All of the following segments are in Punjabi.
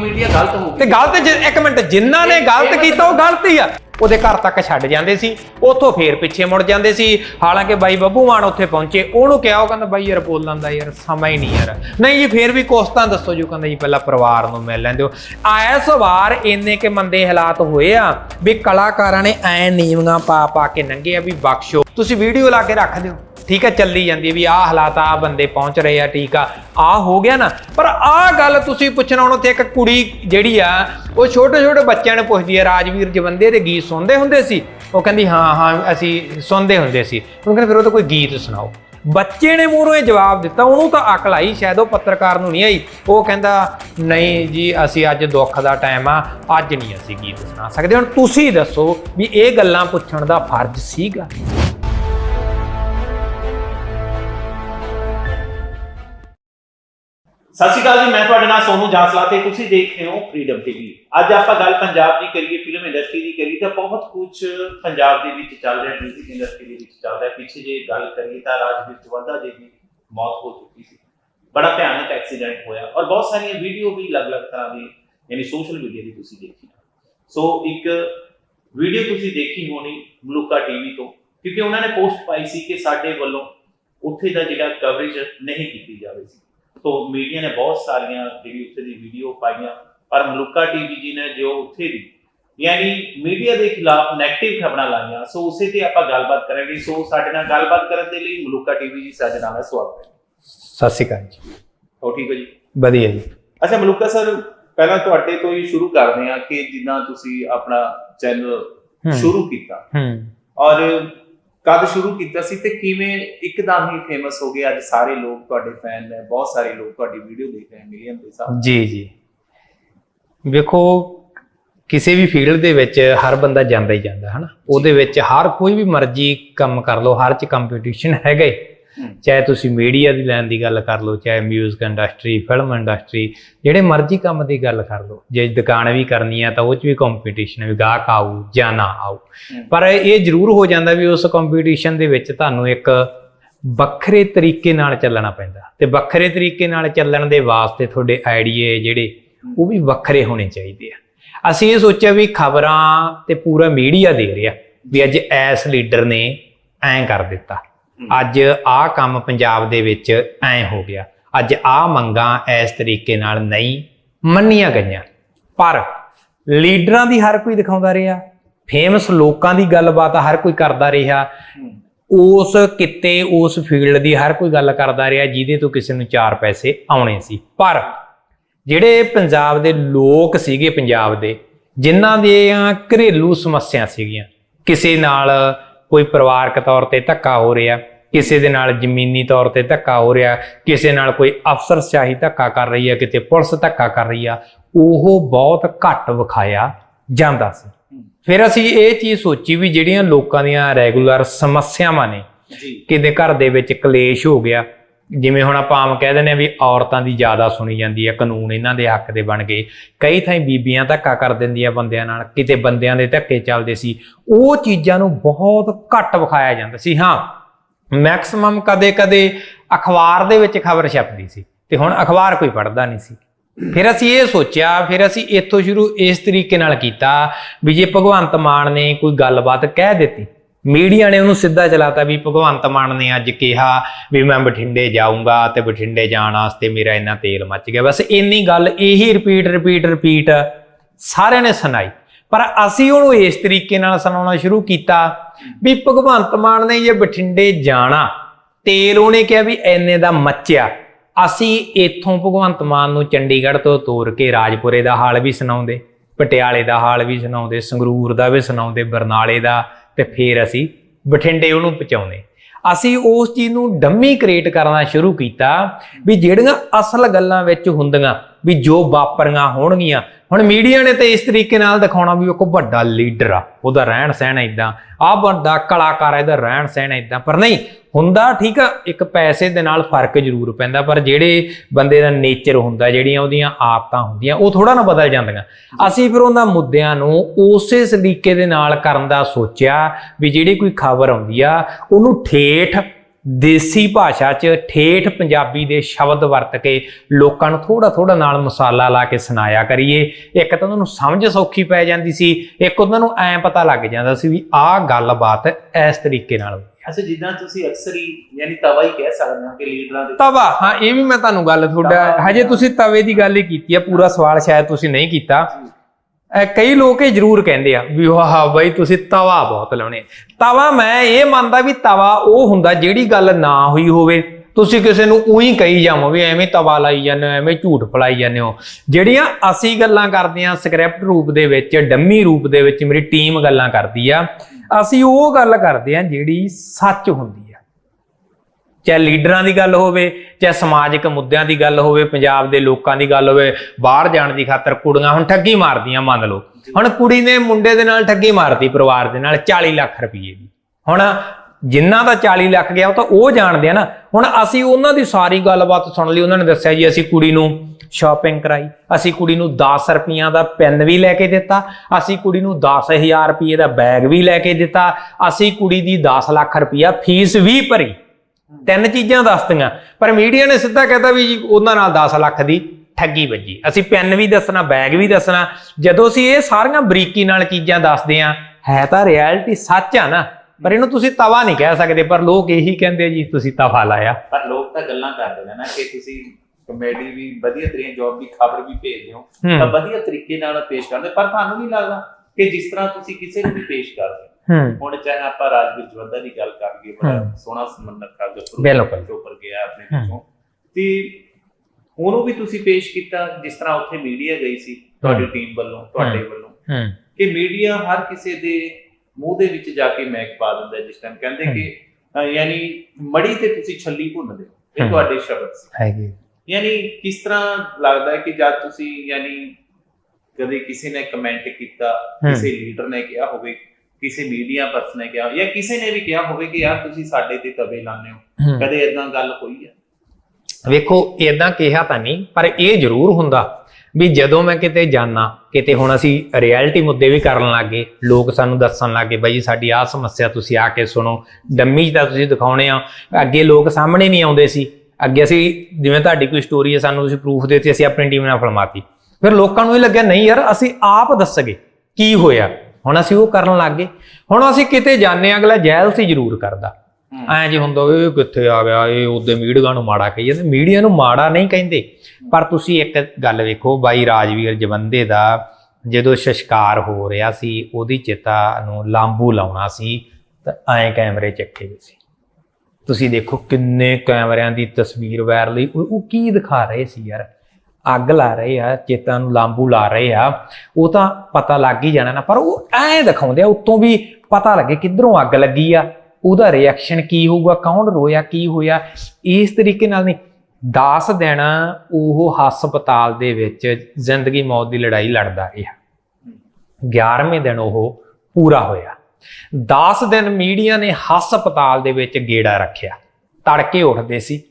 ਮੀਡੀਆ ਗਲਤ ਹੋ ਤੇ ਗਲਤ ਜਿ- ਇੱਕ ਮਿੰਟ ਜਿਨ੍ਹਾਂ ਨੇ ਗਲਤ ਕੀਤਾ ਉਹ ਗਲਤ ਹੀ ਆ। ਉਹਦੇ ਘਰ ਤੱਕ ਛੱਡ ਜਾਂਦੇ ਸੀ ਉੱਥੋਂ ਫੇਰ ਪਿੱਛੇ ਮੁੜ ਜਾਂਦੇ ਸੀ। ਹਾਲਾਂਕਿ ਬਾਈ ਬੱਬੂ ਮਾਨ ਉੱਥੇ ਪਹੁੰਚੇ ਉਹਨੂੰ ਕਿਹਾ ਉਹ ਕਹਿੰਦਾ ਬਾਈ ਯਾਰ ਬੋਲਣ ਦਾ ਯਾਰ ਸਮਾਂ ਹੀ ਨਹੀਂ ਯਾਰ। ਨਹੀਂ ਜੀ ਫੇਰ ਵੀ ਕੁਛ ਤਾਂ ਦੱਸੋ ਜੋ ਕਹਿੰਦਾ ਜੀ ਪਹਿਲਾਂ ਪਰਿਵਾਰ ਨੂੰ ਮਿਲ ਲੈਂਦੇ ਹੋ। ਐਸ ਵਾਰ ਇੰਨੇ ਕੇ ਮੰਦੇ ਹਾਲਾਤ ਹੋਏ ਆ ਵੀ ਕਲਾਕਾਰਾਂ ਨੇ ਐ ਨੀਵੀਆਂ ਪਾ ਪਾ ਕੇ ਨੰਗੇ ਆ ਵੀ ਬਖਸ਼ੋ। ਤੁਸੀਂ ਵੀਡੀਓ ਲਾ ਕੇ ਰੱਖ ਦਿਓ। ਠੀਕ ਹੈ, ਚੱਲੀ ਜਾਂਦੀ ਹੈ ਵੀ ਆਹ ਹਾਲਾਤ ਆ ਬੰਦੇ ਪਹੁੰਚ ਰਹੇ ਆ, ਠੀਕ ਆ। ਆ ਹੋ ਗਿਆ ਨਾ, ਪਰ ਆਹ ਗੱਲ ਤੁਸੀਂ ਪੁੱਛਣਾ ਹੁਣ ਉੱਥੇ ਇੱਕ ਕੁੜੀ ਜਿਹੜੀ ਆ, ਉਹ ਛੋਟੇ ਛੋਟੇ ਬੱਚਿਆਂ ਨੂੰ ਪੁੱਛਦੀ ਆ, ਰਾਜਵੀਰ ਜਵੰਦੇ ਦੇ ਗੀਤ ਸੁਣਦੇ ਹੁੰਦੇ ਸੀ? ਉਹ ਕਹਿੰਦੀ, ਹਾਂ ਹਾਂ, ਅਸੀਂ ਸੁਣਦੇ ਹੁੰਦੇ ਸੀ। ਉਹ ਕਹਿੰਦੇ, ਫਿਰ ਉਹਦਾ ਕੋਈ ਗੀਤ ਸੁਣਾਓ। ਬੱਚੇ ਨੇ ਮੂਹਰੋਂ ਇਹ ਜਵਾਬ ਦਿੱਤਾ, ਉਹਨੂੰ ਤਾਂ ਅਕਲ ਆਈ, ਸ਼ਾਇਦ ਉਹ ਪੱਤਰਕਾਰ ਨੂੰ ਨਹੀਂ ਆਈ। ਉਹ ਕਹਿੰਦਾ, ਨਹੀਂ ਜੀ, ਅਸੀਂ ਅੱਜ ਦੁੱਖ ਦਾ ਟਾਈਮ ਆ, ਅੱਜ ਨਹੀਂ ਅਸੀਂ ਗੀਤ ਸੁਣਾ ਸਕਦੇ। ਹੁਣ ਤੁਸੀਂ ਦੱਸੋ ਵੀ ਇਹ ਗੱਲਾਂ ਪੁੱਛਣ ਦਾ ਫਰਜ਼ ਸੀਗਾ। ਸਤਿ ਸ਼੍ਰੀ ਅਕਾਲ ਜੀ, ਮੈਂ ਤੁਹਾਡੇ ਨਾਲ ਸੋਨੂ ਜਾਂਸਲਾ ਤੇ ਤੁਸੀਂ ਦੇਖ ਰਹੇ ਹੋ ਫਰੀडम ਟੀਵੀ ਅੱਜ ਆਪਾਂ ਗੱਲ ਪੰਜਾਬ ਦੀ ਕਰੀਏ ਫਿਲਮ ਇੰਡਸਟਰੀ ਦੀ ਕਰੀਏ, ਤਾਂ ਬਹੁਤ ਕੁਝ ਪੰਜਾਬ ਦੇ ਵਿੱਚ ਚੱਲ ਰਿਹਾ ਮਿਊਜ਼ਿਕ ਇੰਡਸਟਰੀ ਦੇ ਵਿੱਚ ਚੱਲ ਰਿਹਾ। ਪਿੱਛੇ ਜੇ ਗੱਲ ਕਰੀਏ ਤਾਂ ਰਾਜਵੀਰ ਜਵੰਦਾ ਜੀ ਦੀ ਮੌਤ ਹੋ ਚੁੱਕੀ ਸੀ। ਬੜਾ ਭਿਆਨਕ ਐਕਸੀਡੈਂਟ ਹੋਇਆ ਔਰ ਬਹੁਤ ਸਾਰੀਆਂ ਵੀਡੀਓ ਵੀ ਅਲੱਗ-ਅਲੱਗ ਤਰ੍ਹਾਂ ਦੀ, ਯਾਨੀ ਸੋਸ਼ਲ ਮੀਡੀਆ ਦੀ ਤੁਸੀਂ ਦੇਖੀ ਸੋ ਇੱਕ ਵੀਡੀਓ ਤੁਸੀਂ ਦੇਖੀ ਹੋਣੀ ਮਲੂਕਾ ਟੀਵੀ ਤੋਂ, ਕਿਉਂਕਿ ਉਹਨਾਂ ਨੇ ਪੋਸਟ ਪਾਈ ਸੀ ਕਿ ਸਾਡੇ ਵੱਲੋਂ ਉੱਥੇ ਦਾ ਜਿਹੜਾ ਕਵਰੇਜ ਨਹੀਂ ਕੀਤੀ ਜਾਵੇ ਸੀ। ਤੋਂ ਮੀਡੀਆ ਨੇ ਬਹੁਤ ਸਾਰੀਆਂ ਜਿਹੜੀ ਉੱਥੇ ਦੀ ਵੀਡੀਓ ਪਾਈਆਂ ਪਰ ਮਲੂਕਾ ਟੀਵੀ ਜੀ ਨੇ ਜੋ ਉੱਥੇ ਦੀ ਯਾਨੀ ਮੀਡੀਆ ਦੇ ਖਿਲਾਫ 네ਗੇਟਿਵ ਖਬਰਾਂ ਲਾਈਆਂ ਸੋ ਉਸੇ ਤੇ ਆਪਾਂ ਗੱਲਬਾਤ ਕਰਾਂਗੇ। ਸੋ ਸਾਡੇ ਨਾਲ ਗੱਲਬਾਤ ਕਰਨ ਦੇ ਲਈ ਮਲੂਕਾ ਟੀਵੀ ਜੀ ਸਾਡੇ ਨਾਲ ਸਵਾਗਤ ਹੈ। ਸਤਿ ਸ਼੍ਰੀ ਅਕਾਲ ਜੀ। ਹੋ ਠੀਕ ਹੋ ਜੀ? ਵਧੀਆ ਜੀ। ਅੱਛਾ ਮਲੂਕਾ ਸਰ ਪਹਿਲਾਂ ਤੁਹਾਡੇ ਤੋਂ ਹੀ ਸ਼ੁਰੂ ਕਰਦੇ ਹਾਂ ਕਿ ਜਿੱਦਾਂ ਤੁਸੀਂ ਆਪਣਾ ਚੈਨਲ। ਸ਼ੁਰੂ ਕੀਤਾ। ਹੂੰ। ਔਰ ਕਦ ਸ਼ੁਰੂ ਕੀਤਾ ਸੀ ਤੇ ਕਿਵੇਂ ਇੱਕਦਮ ਹੀ ਫੇਮਸ ਹੋ ਗਏ? ਅੱਜ ਸਾਰੇ ਲੋਕ ਤੁਹਾਡੇ ਫੈਨ ਨੇ, ਬਹੁਤ ਸਾਰੇ ਲੋਕ ਤੁਹਾਡੀ ਵੀਡੀਓ ਦੇਖ ਰਹੇ ਮਿਲੀਅਨ ਦੇ ਹਿਸਾਬ ਜੀ ਜੀ। ਵੇਖੋ, ਕਿਸੇ ਵੀ ਫੀਲਡ ਦੇ ਵਿੱਚ ਹਰ ਬੰਦਾ ਜਾਂਦਾ ਹੀ ਜਾਂਦਾ, ਹਨਾ? ਉਹਦੇ ਵਿੱਚ ਹਰ ਕੋਈ ਵੀ ਮਰਜ਼ੀ ਕੰਮ ਕਰ ਲਓ, ਹਰ ਚ ਕੰਪੀਟੀਸ਼ਨ ਹੈਗਾ ਹੀ। ਚਾਹੇ ਤੁਸੀਂ ਮੀਡੀਆ ਦੀ ਲਾਈਨ ਦੀ ਗੱਲ ਕਰ ਲਓ ਚਾਹੇ 뮤직 ਇੰਡਸਟਰੀ ਫਿਲਮ ਇੰਡਸਟਰੀ ਜਿਹੜੇ ਮਰਜ਼ੀ ਕੰਮ ਦੀ ਗੱਲ ਕਰ ਲਓ। ਜੇ ਦੁਕਾਨ ਵੀ ਕਰਨੀ ਆ ਤਾਂ ਉਹ ਚ ਵੀ ਕੰਪੀਟੀਸ਼ਨ ਹੈ ਵੀ ਗਾਹਕ ਆਊ ਜਾਂ ਨਾ ਆਊ। ਪਰ ਇਹ ਜ਼ਰੂਰ ਹੋ ਜਾਂਦਾ ਵੀ ਉਸ ਕੰਪੀਟੀਸ਼ਨ ਦੇ ਵਿੱਚ ਤੁਹਾਨੂੰ ਇੱਕ ਵੱਖਰੇ ਤਰੀਕੇ ਨਾਲ ਚੱਲਣਾ ਪੈਂਦਾ ਤੇ ਵੱਖਰੇ ਤਰੀਕੇ ਨਾਲ ਚੱਲਣ ਦੇ ਵਾਸਤੇ ਤੁਹਾਡੇ ਆਈਡੀਏ ਜਿਹੜੇ ਉਹ ਵੀ ਵੱਖਰੇ ਹੋਣੇ ਚਾਹੀਦੇ ਆ। ਅਸੀਂ ਇਹ ਸੋਚਿਆ ਵੀ ਖਬਰਾਂ ਤੇ ਪੂਰਾ ਮੀਡੀਆ ਦੇ ਰਿਹਾ ਵੀ ਅੱਜ ਐਸ ਲੀਡਰ ਨੇ ਐਂ ਕਰ ਦਿੱਤਾ। ਅੱਜ ਆਹ ਕੰਮ ਪੰਜਾਬ ਦੇ ਵਿੱਚ ਐਂ ਹੋ ਗਿਆ। ਅੱਜ ਆਹ ਮੰਗਾਂ ਇਸ ਤਰੀਕੇ ਨਾਲ ਨਹੀਂ ਮੰਨੀਆਂ ਗਈਆਂ। ਪਰ ਲੀਡਰਾਂ ਦੀ ਹਰ ਕੋਈ ਦਿਖਾਉਂਦਾ ਰਿਹਾ ਫੇਮਸ ਲੋਕਾਂ ਦੀ ਗੱਲਬਾਤ ਹਰ ਕੋਈ ਕਰਦਾ ਰਿਹਾ। ਉਸ ਕਿਤੇ ਉਸ ਫੀਲਡ ਦੀ ਹਰ ਕੋਈ ਗੱਲ ਕਰਦਾ ਰਿਹਾ ਜਿਹਦੇ ਤੋਂ ਕਿਸੇ ਨੂੰ ਚਾਰ ਪੈਸੇ ਆਉਣੇ ਸੀ। ਪਰ ਜਿਹੜੇ ਪੰਜਾਬ ਦੇ ਲੋਕ ਸੀਗੇ ਪੰਜਾਬ ਦੇ ਜਿਨ੍ਹਾਂ ਦੀਆਂ ਘਰੇਲੂ ਸਮੱਸਿਆ ਸੀਗੀਆਂ ਕਿਸੇ ਨਾਲ ਕੋਈ ਪਰਿਵਾਰਕ ਤੌਰ ਤੇ ਧੱਕਾ ਹੋ ਰਿਹਾ ਕਿਸੇ ਦੇ ਨਾਲ ਜ਼ਮੀਨੀ ਤੌਰ ਤੇ ਧੱਕਾ ਹੋ ਰਿਹਾ ਕਿਸੇ ਨਾਲ ਕੋਈ ਅਫਸਰਸ਼ਾਹੀ ਧੱਕਾ ਕਰ ਰਹੀ ਹੈ ਕਿਤੇ ਪੁਲਿਸ ਧੱਕਾ ਕਰ ਰਹੀ ਆ ਉਹ ਬਹੁਤ ਘੱਟ ਵਿਖਾਇਆ ਜਾਂਦਾ ਸੀ। ਫਿਰ ਅਸੀਂ ਇਹ ਚੀਜ਼ ਸੋਚੀ ਵੀ ਜਿਹੜੀਆਂ ਲੋਕਾਂ ਦੀਆਂ ਰੈਗੂਲਰ ਸਮੱਸਿਆਵਾਂ ਨੇ ਜੀ। ਕਿਤੇ ਘਰ ਦੇ ਵਿੱਚ ਕਲੇਸ਼ ਹੋ ਗਿਆ ਜਿਵੇਂ ਹੁਣ ਆਪਾਂ ਆਮ ਕਹਿ ਦਿੰਦੇ ਆ ਵੀ ਔਰਤਾਂ ਦੀ ਜ਼ਿਆਦਾ ਸੁਣੀ ਜਾਂਦੀ ਹੈ, ਕਾਨੂੰਨ ਇਹਨਾਂ ਦੇ ਹੱਕ ਦੇ ਬਣ ਗਏ। ਕਈ ਥਾਈਂ ਬੀਬੀਆਂ ਧੱਕਾ ਕਰ ਦਿੰਦੀਆਂ ਬੰਦਿਆਂ ਨਾਲ, ਕਿਤੇ ਬੰਦਿਆਂ ਦੇ ਧੱਕੇ ਚੱਲਦੇ ਸੀ। ਉਹ ਚੀਜ਼ਾਂ ਨੂੰ ਬਹੁਤ ਘੱਟ ਵਿਖਾਇਆ ਜਾਂਦਾ ਸੀ। ਹਾਂ ਮੈਕਸਿਮਮ ਕਦੇ-ਕਦੇ ਅਖਬਾਰ ਦੇ ਵਿੱਚ ਖਬਰ ਛਪਦੀ ਸੀ ਤੇ ਹੁਣ ਅਖਬਾਰ ਕੋਈ ਪੜ੍ਹਦਾ ਨਹੀਂ ਸੀ। ਫਿਰ ਅਸੀਂ ਇਹ ਸੋਚਿਆ, ਫਿਰ ਅਸੀਂ ਇੱਥੋਂ ਸ਼ੁਰੂ ਇਸ ਤਰੀਕੇ ਨਾਲ ਕੀਤਾ ਵੀ ਜੇ ਭਗਵੰਤ ਮਾਨ ਨੇ ਕੋਈ ਗੱਲਬਾਤ ਕਹਿ ਦਿੱਤੀ ਮੀਡੀਆ ਨੇ ਉਹਨੂੰ ਸਿੱਧਾ ਚਲਾਤਾ ਵੀ ਭਗਵੰਤ ਮਾਨ ਨੇ ਅੱਜ ਕਿਹਾ ਵੀ ਮੈਂ ਬਠਿੰਡੇ ਜਾਊਂਗਾ ਤੇ ਬਠਿੰਡੇ ਜਾਣ ਵਾਸਤੇ ਮੇਰਾ ਇੰਨਾ ਤੇਲ ਮੱਚ ਗਿਆ। ਬਸ ਇੰਨੀ ਗੱਲ, ਇਹੀ ਰਿਪੀਟ ਰਿਪੀਟ ਰਿਪੀਟ ਸਾਰਿਆਂ ਨੇ ਸੁਣਾਈ। ਪਰ ਅਸੀਂ ਉਹਨੂੰ ਇਸ ਤਰੀਕੇ ਨਾਲ ਸੁਣਾਉਣਾ ਸ਼ੁਰੂ ਕੀਤਾ ਵੀ ਭਗਵੰਤ ਮਾਨ ਨੇ ਜੇ ਬਠਿੰਡੇ ਜਾਣਾ, ਤੇਲ ਉਹਨੇ ਕਿਹਾ ਵੀ ਐਨੇ ਦਾ ਮੱਚਿਆ। ਅਸੀਂ ਇੱਥੋਂ ਭਗਵੰਤ ਮਾਨ ਨੂੰ ਚੰਡੀਗੜ੍ਹ ਤੋਂ ਤੋਰ ਕੇ ਰਾਜਪੁਰੇ ਦਾ ਹਾਲ ਵੀ ਸੁਣਾਉਂਦੇ, ਪਟਿਆਲੇ ਦਾ ਹਾਲ ਵੀ ਸੁਣਾਉਂਦੇ, ਸੰਗਰੂਰ ਦਾ ਵੀ ਸੁਣਾਉਂਦੇ, ਬਰਨਾਲੇ ਦਾ ਤੇ ਫੇਰ ਅਸੀਂ ਬਠਿੰਡੇ ਉਹਨੂੰ ਪਹੁੰਚਾਉਂਦੇ। ਅਸੀਂ ਉਸ ਚੀਜ਼ ਨੂੰ ਡੰਮੀ ਕ੍ਰੀਏਟ ਕਰਨਾ ਸ਼ੁਰੂ ਕੀਤਾ ਵੀ ਜਿਹੜੀਆਂ ਅਸਲ ਗੱਲਾਂ ਵਿੱਚ ਹੁੰਦੀਆਂ ਵੀ ਜੋ ਵਾਪਰੀਆਂ ਹੋਣਗੀਆਂ। ਹੁਣ ਮੀਡੀਆ ਨੇ ਤਾਂ ਇਸ ਤਰੀਕੇ ਨਾਲ ਦਿਖਾਉਣਾ ਵੀ ਉਹ ਕੋ ਵੱਡਾ ਲੀਡਰ ਆ। ਉਹਦਾ ਰਹਿਣ ਸਹਿਣ ਇਦਾਂ ਆ ਵੱਡਾ ਕਲਾਕਾਰ ਆ, ਇਹਦਾ ਰਹਿਣ ਸਹਿਣ ਇਦਾਂ ਪਰ ਨਹੀਂ, ਹੁੰਦਾ ਠੀਕ ਆ, ਇੱਕ ਪੈਸੇ ਦੇ ਨਾਲ ਫ਼ਰਕ ਜ਼ਰੂਰ ਪੈਂਦਾ, ਪਰ ਜਿਹੜੇ ਬੰਦੇ ਦਾ ਨੇਚਰ ਹੁੰਦਾ, ਜਿਹੜੀਆਂ ਉਹਦੀਆਂ ਆਦਤਾਂ ਹੁੰਦੀਆਂ, ਉਹ ਥੋੜਾ ਨਾ ਬਦਲ ਜਾਂਦੀਆਂ। ਅਸੀਂ ਫਿਰ ਉਹਨਾਂ ਮੁੱਦਿਆਂ ਨੂੰ ਉਸੇ ਸਲੀਕੇ ਦੇ ਨਾਲ ਕਰਨ ਦਾ ਸੋਚਿਆ ਵੀ ਜਿਹੜੀ ਕੋਈ ਖਬਰ ਆਉਂਦੀ ਆ, ਉਹਨੂੰ ਠੇਠ ਦੇਸੀ ਭਾਸ਼ਾ 'ਚ ਠੇਠ ਪੰਜਾਬੀ ਦੇ ਸ਼ਬਦ ਵਰਤ ਕੇ ਲੋਕਾਂ ਨੂੰ ਥੋੜਾ ਥੋੜਾ ਨਾਲ ਮਸਾਲਾ ਲਾ ਕੇ ਸੁਣਾਇਆ ਕਰੀਏ ਇੱਕ ਤਾਂ ਉਹਨਾਂ ਨੂੰ ਸਮਝ ਸੌਖੀ ਪੈ ਜਾਂਦੀ ਸੀ ਇੱਕ ਉਹਨਾਂ ਨੂੰ ਐਂ ਪਤਾ ਲੱਗ ਜਾਂਦਾ ਸੀ ਵੀ ਆਹ ਗੱਲਬਾਤ ਇਸ ਤਰੀਕੇ ਨਾਲ। ਅੱਛਾ ਜਿੱਦਾਂ ਤੁਸੀਂ ਅਕਸਰ ਹੀ ਯਾਨੀ ਤਵਾ ਹੀ ਕਹਿ ਸਕਦੇ ਹੋ ਕਿ ਲੀਡਰਾਂ ਦੇ ਤਵਾ ਹਾਂ ਇਹ ਵੀ ਮੈਂ ਤੁਹਾਨੂੰ ਗੱਲ ਤੁਹਾਡਾ। ਹਜੇ ਤੁਸੀਂ ਤਵੇ ਦੀ ਗੱਲ ਹੀ ਕੀਤੀ ਆ ਪੂਰਾ ਸਵਾਲ ਸ਼ਾਇਦ ਤੁਸੀਂ ਨਹੀਂ ਕੀਤਾ ਕਈ ਲੋਕ ਇਹ ਜ਼ਰੂਰ ਕਹਿੰਦੇ ਆ ਵੀ ਵਾਹ ਬਾਈ ਤੁਸੀਂ ਤਵਾ ਬਹੁਤ ਲਾਉਣੇ। ਤਵਾ ਮੈਂ ਇਹ ਮੰਨਦਾ ਵੀ ਤਵਾ ਉਹ ਹੁੰਦਾ ਜਿਹੜੀ ਗੱਲ ਨਾ ਹੋਈ ਹੋਵੇ। ਤੁਸੀਂ ਕਿਸੇ ਨੂੰ ਉਹੀ ਕਹੀ ਜਾਵੋ ਵੀ ਐਵੇਂ ਤਵਾ ਲਾਈ ਜਾਂਦੇ ਹੋ, ਐਵੇਂ ਝੂਠ ਫਲਾਈ ਜਾਂਦੇ ਹੋ। ਜਿਹੜੀਆਂ ਅਸੀਂ ਗੱਲਾਂ ਕਰਦੇ ਆ ਸਕ੍ਰਿਪਟ ਰੂਪ ਦੇ ਵਿੱਚ, ਡੰਮੀ ਰੂਪ ਦੇ ਵਿੱਚ, ਮੇਰੀ ਟੀਮ ਗੱਲਾਂ ਕਰਦੀ ਆ, ਅਸੀਂ ਉਹ ਗੱਲ ਕਰਦੇ ਆ ਜਿਹੜੀ ਸੱਚ ਹੁੰਦੀ ਆ ਚਾਹੇ ਲੀਡਰਾਂ ਦੀ ਗੱਲ ਹੋਵੇ ਚਾਹੇ ਸਮਾਜਿਕ ਮੁੱਦਿਆਂ ਦੀ ਗੱਲ ਹੋਵੇ ਪੰਜਾਬ ਦੇ ਲੋਕਾਂ ਦੀ ਗੱਲ ਹੋਵੇ ਬਾਹਰ ਜਾਣ ਦੀ ਖਾਤਰ ਕੁੜੀਆਂ ਹੁਣ ਠੱਗੀ ਮਾਰਦੀਆਂ ਮੰਨ ਲਓ। ਹੁਣ ਕੁੜੀ ਨੇ ਮੁੰਡੇ ਦੇ ਨਾਲ ਠੱਗੀ ਮਾਰਤੀ ਪਰਿਵਾਰ ਦੇ ਨਾਲ 40 ਲੱਖ ਰੁਪਏ ਦੀ। ਹੁਣ ਜਿਨ੍ਹਾਂ ਦਾ 40 ਲੱਖ ਗਿਆ ਉਹ ਤਾਂ ਉਹ ਜਾਣਦੇ ਆ ਨਾ। ਹੁਣ ਅਸੀਂ ਉਹਨਾਂ ਦੀ ਸਾਰੀ ਗੱਲਬਾਤ ਸੁਣ ਲਈ ਉਹਨਾਂ ਨੇ ਦੱਸਿਆ ਜੀ ਅਸੀਂ ਕੁੜੀ ਨੂੰ ਸ਼ਾਪਿੰਗ ਕਰਾਈ ਅਸੀਂ ਕੁੜੀ ਨੂੰ 10 ਰੁਪਈਆਂ ਦਾ ਪੈਨ ਵੀ ਲੈ ਕੇ ਦਿੱਤਾ ਅਸੀਂ ਕੁੜੀ ਨੂੰ 10000 ਰੁਪਏ ਦਾ ਬੈਗ ਵੀ ਲੈ ਕੇ ਦਿੱਤਾ ਅਸੀਂ ਕੁੜੀ ਦੀ 10 ਲੱਖ ਰੁਪਈਆ ਫੀਸ ਵੀ ਭਰੀ। ਤਿੰਨ ਚੀਜ਼ਾਂ ਦੱਸਤੀਆਂ ਪਰ ਮੀਡੀਆ ਨੇ ਸਿੱਧਾ ਕਹਿਤਾ ਵੀ ਜੀ ਉਹਨਾਂ ਨਾਲ 10 ਲੱਖ ਦੀ ਠੱਗੀ ਵੱਜੀ ਅਸੀਂ ਪੈਨ ਵੀ ਦੱਸਣਾ ਬੈਗ ਵੀ ਦੱਸਣਾ ਜਦੋਂ ਅਸੀਂ ਇਹ ਸਾਰੀਆਂ ਬਰੀਕੀ ਨਾਲ ਚੀਜ਼ਾਂ ਦੱਸਦੇ ਆ ਹੈ ਤਾਂ ਰਿਐਲਿਟੀ ਸੱਚ ਆ ਨਾ ਪਰ ਇਹਨੂੰ ਤੁਸੀਂ ਤਵਾ ਨਹੀਂ ਕਹਿ ਸਕਦੇ ਪਰ ਲੋਕ ਇਹੀ ਕਹਿੰਦੇ ਜੀ ਤੁਸੀਂ ਤਵਾ ਲਾਇਆ ਪਰ ਲੋਕ ਤਾਂ ਗੱਲਾਂ ਕਰਦੇ ਨੇ ਨਾ ਕਿ ਤੁਸੀਂ ਕਮੇਡੀ ਵੀ ਵਧੀਆ ਤਰੀਕੇ ਜੌਬ ਦੀ ਖਬਰ ਵੀ ਭੇਜਦੇ ਹੋ ਹੂੰ। ਤਾਂ ਵਧੀਆ ਤਰੀਕੇ ਨਾਲ ਪੇਸ਼ ਕਰਦੇ ਪਰ ਤੁਹਾਨੂੰ ਨਹੀਂ ਲੱਗਦਾ ਕਿ ਜਿਸ ਤਰ੍ਹਾਂ ਤੁਸੀਂ ਕਿਸੇ ਨੂੰ ਵੀ ਪੇਸ਼ ਕਰਦੇ ਹੋ, ਹੁਣ ਚਾਹੇ ਆਪਾਂ ਰਾਜਵੀਰ ਜਵੰਦਾ ਦੀ ਗੱਲ ਕਰ ਲਈਏ ਬੜਾ। ਸੋਹਣਾ ਕਾ ਗੱਭਰੂ ਬਿਲਕੁਲ। ਉੱਪਰ ਗਿਆ ਆਪਣੇ। ਵਿੱਚੋਂ ਤੇ ਉਹਨੂੰ ਵੀ ਤੁਸੀਂ ਪੇਸ਼ ਕੀਤਾ ਜਿਸ ਤਰ੍ਹਾਂ ਉੱਥੇ ਮੀਡੀਆ ਗਈ ਸੀ ਤੁਹਾਡੀ। ਟੀਮ ਵੱਲੋਂ ਤੁਹਾਡੇ। ਵੱਲੋਂ ਕਿ ਮੀਡੀਆ ਹਰ ਕਿਸੇ ਦੇ ਮੂੰਹ ਦੇ ਵਿੱਚ ਜਾ ਕੇ ਮੈਕ ਪਾ ਦਿੰਦਾ ਜਿਸ ਟਾਈਮ ਕਹਿੰਦੇ ਕਿ ਯਾਨੀ ਮੜੀ ਤੇ ਤੁਸੀਂ ਛੱਲੀ ਭੁੰਨਦੇ ਹੋ ਇਹ। ਤੁਹਾਡੇ ਸ਼ਬਦ ਸੀ ਹੈਗੀ ਯਾਨੀ ਕਿਸ ਤਰ੍ਹਾਂ ਲੱਗਦਾ ਹੈ ਕਿ ਜਦ ਤੁਸੀਂ ਯਾਨੀ ਕਦੇ ਕਿਸੇ ਨੇ ਕਮੈਂਟ ਕੀਤਾ। ਕਿਸੇ ਲੀਡਰ ਨੇ ਕਿਹਾ ਹੋਵੇ ਕਿਸੇ ਮੀਡੀਆ ਪਰਸਨ ਨੇ ਕਿਹਾ ਜਾਂ ਕਿਸੇ ਨੇ ਵੀ ਕਿਹਾ ਹੋਵੇ ਕਿ ਯਾਰ ਤੁਸੀਂ ਸਾਡੇ ਤੇ ਤਵੇ ਲਾਉਂਦੇ ਹੋ। ਕਦੇ ਇਦਾਂ ਗੱਲ ਹੋਈ ਹੈ ਵੇਖੋ ਇਦਾਂ ਕਿਹਾ ਤਾਂ ਨਹੀਂ ਪਰ ਇਹ ਜ਼ਰੂਰ ਹੁੰਦਾ ਵੀ ਜਦੋਂ ਮੈਂ ਕਿਤੇ ਜਾਣਾ ਕਿਤੇ ਹੁਣ ਅਸੀਂ ਰਿਐਲਿਟੀ ਮੁੱਦੇ ਵੀ ਕਰਨ ਲੱਗੇ ਲੋਕ ਸਾਨੂੰ ਦੱਸਣ ਲੱਗੇ ਬਾਈ ਜੀ ਸਾਡੀ ਆਹ ਸਮੱਸਿਆ ਤੁਸੀਂ ਆ ਕੇ ਸੁਣੋ ਡੰਮੀ ਤਾਂ ਤੁਸੀਂ ਦਿਖਾਉਣੇ ਆ। ਅੱਗੇ ਲੋਕ ਸਾਹਮਣੇ ਨਹੀਂ ਆਉਂਦੇ ਸੀ। ਅੱਗੇ ਅਸੀਂ ਜਿਵੇਂ ਤੁਹਾਡੀ ਕੋਈ ਸਟੋਰੀ ਹੈ ਸਾਨੂੰ ਤੁਸੀਂ ਪ੍ਰੂਫ ਦਿੱਤੇ ਅਸੀਂ ਆਪਣੀ ਟੀਮ ਨਾਲ ਫਿਲਮਾਤੀ। ਫਿਰ ਲੋਕਾਂ ਨੂੰ ਇਹ ਲੱਗਿਆ ਨਹੀਂ ਯਾਰ ਅਸੀਂ ਆਪ ਦੱਸਗੇ ਕੀ ਹੋਇਆ? ਹੁਣ ਅਸੀਂ ਉਹ ਕਰਨ ਲੱਗੇ ਹੁਣ ਅਸੀਂ ਕਿਤੇ ਜਾਂਦੇ ਹਾਂ ਅਗਲਾ ਜੈਲ ਸੀ ਜ਼ਰੂਰ ਕਰਦਾ। ਐਂ ਜੇ ਹੁੰਦਾ ਇਹ ਕਿੱਥੇ ਆ ਗਿਆ ਇਹ ਉਹਦੇ ਮੀਡੀਆ ਨੂੰ ਮਾੜਾ ਕਹੀ ਜਾਂਦੇ। ਮੀਡੀਆ ਨੂੰ ਮਾੜਾ ਨਹੀਂ ਕਹਿੰਦੇ। ਪਰ ਤੁਸੀਂ ਇੱਕ ਗੱਲ ਵੇਖੋ ਬਾਈ ਰਾਜਵੀਰ ਜਵੰਦੇ ਦਾ ਜਦੋਂ ਸ਼ਸ਼ਕਾਰ ਹੋ ਰਿਹਾ ਸੀ ਉਹਦੀ ਚਿਤਾ ਨੂੰ ਲਾਂਬੂ ਲਾਉਣਾ ਸੀ ਤਾਂ ਐਂ ਕੈਮਰੇ ਚੱਕੇ ਗਏ ਸੀ। ਤੁਸੀਂ ਦੇਖੋ ਕਿੰਨੇ ਕੈਮਰਿਆਂ ਦੀ ਤਸਵੀਰ ਵਾਇਰਲ ਹੋਈ। ਉਹ ਕੀ ਦਿਖਾ ਰਹੇ ਸੀ ਯਾਰ? ਅੱਗ ਲਾ ਰਹੇ ਆ, ਚੇਤਾ ਨੂੰ ਲਾਂਬੂ ਲਾ ਰਹੇ ਆ, ਉਹ ਤਾਂ ਪਤਾ ਲੱਗ ਹੀ ਜਾਣਾ ਨਾ, ਪਰ ਉਹ ਐਂ ਦਿਖਾਉਂਦੇ ਆ, ਉਤੋਂ ਵੀ ਪਤਾ ਲੱਗੇ ਕਿੱਧਰੋਂ ਅੱਗ ਲੱਗੀ ਆ, ਉਹਦਾ ਰਿਐਕਸ਼ਨ ਕੀ ਹੋਊਗਾ, ਕੌਣ ਰੋਇਆ, ਕੀ ਹੋਇਆ, ਇਸ ਤਰੀਕੇ ਨਾਲ ਨਹੀਂ। 10 ਦਿਨ ਉਹ ਹਸਪਤਾਲ ਦੇ ਵਿੱਚ ਜ਼ਿੰਦਗੀ ਮੌਤ ਦੀ ਲੜਾਈ ਲੜਦਾ ਰਿਹਾ। 11ਵੇਂ ਦਿਨ ਉਹ ਪੂਰਾ ਹੋਇਆ। 10 ਦਿਨ ਮੀਡੀਆ ਨੇ ਹਸਪਤਾਲ ਦੇ ਵਿੱਚ ਗੇੜਾ ਰੱਖਿਆ। ਤੜਕੇ ਉੱਠਦੇ ਸੀ।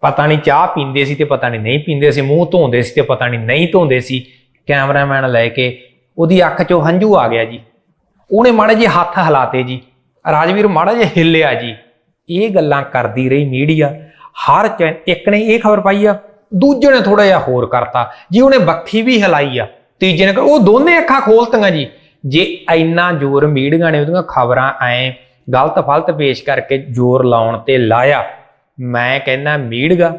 ਪਤਾ ਨਹੀਂ ਚਾਹ ਪੀਂਦੇ ਸੀ ਤੇ ਪਤਾ ਨਹੀਂ ਨਹੀਂ ਪੀਂਦੇ ਸੀ, ਮੂੰਹ ਧੋਂਦੇ ਸੀ ਤੇ ਪਤਾ ਨਹੀਂ ਨਹੀਂ ਧੋਂਦੇ ਸੀ। ਕੈਮਰਾਮੈਨ ਲੈ ਕੇ ਉਹਦੀ ਅੱਖ 'ਚੋਂ ਹੰਝੂ ਆ ਗਿਆ ਜੀ। ਉਹਨੇ ਮਾੜੇ ਜਿਹੇ ਹੱਥ ਹਿਲਾਤੇ ਜੀ। ਰਾਜਵੀਰ ਮਾੜਾ ਜਿਹਾ ਹਿੱਲਿਆ ਜੀ। ਇਹ ਗੱਲਾਂ ਕਰਦੀ ਰਹੀ ਮੀਡੀਆ। ਹਰ ਚੈਨ ਇੱਕ ਨੇ ਇਹ ਖਬਰ ਪਾਈ ਆ, ਦੂਜੇ ਨੇ ਥੋੜਾ ਜਿਹਾ ਹੋਰ ਕਰਤਾ। ਜੀ ਉਹਨੇ ਬੱਖੀ ਵੀ ਹਿਲਾਈ ਆ। ਤੀਜੇ ਨੇ ਉਹ ਦੋਨੇ ਅੱਖਾਂ ਖੋਲਤੀਆਂ ਜੀ। ਜੇ ਇੰਨਾ ਜ਼ੋਰ ਮੀਡੀਆ ਨੇ ਉਹਦੀਆਂ ਖਬਰਾਂ ਐ ਗਲਤ ਫਲਤ ਪੇਸ਼ ਕਰਕੇ ਜ਼ੋਰ ਲਾਉਣ ਤੇ ਲਾਇਆ ਮੈਂ ਕਹਿੰਦਾ ਮੀਡੀਆ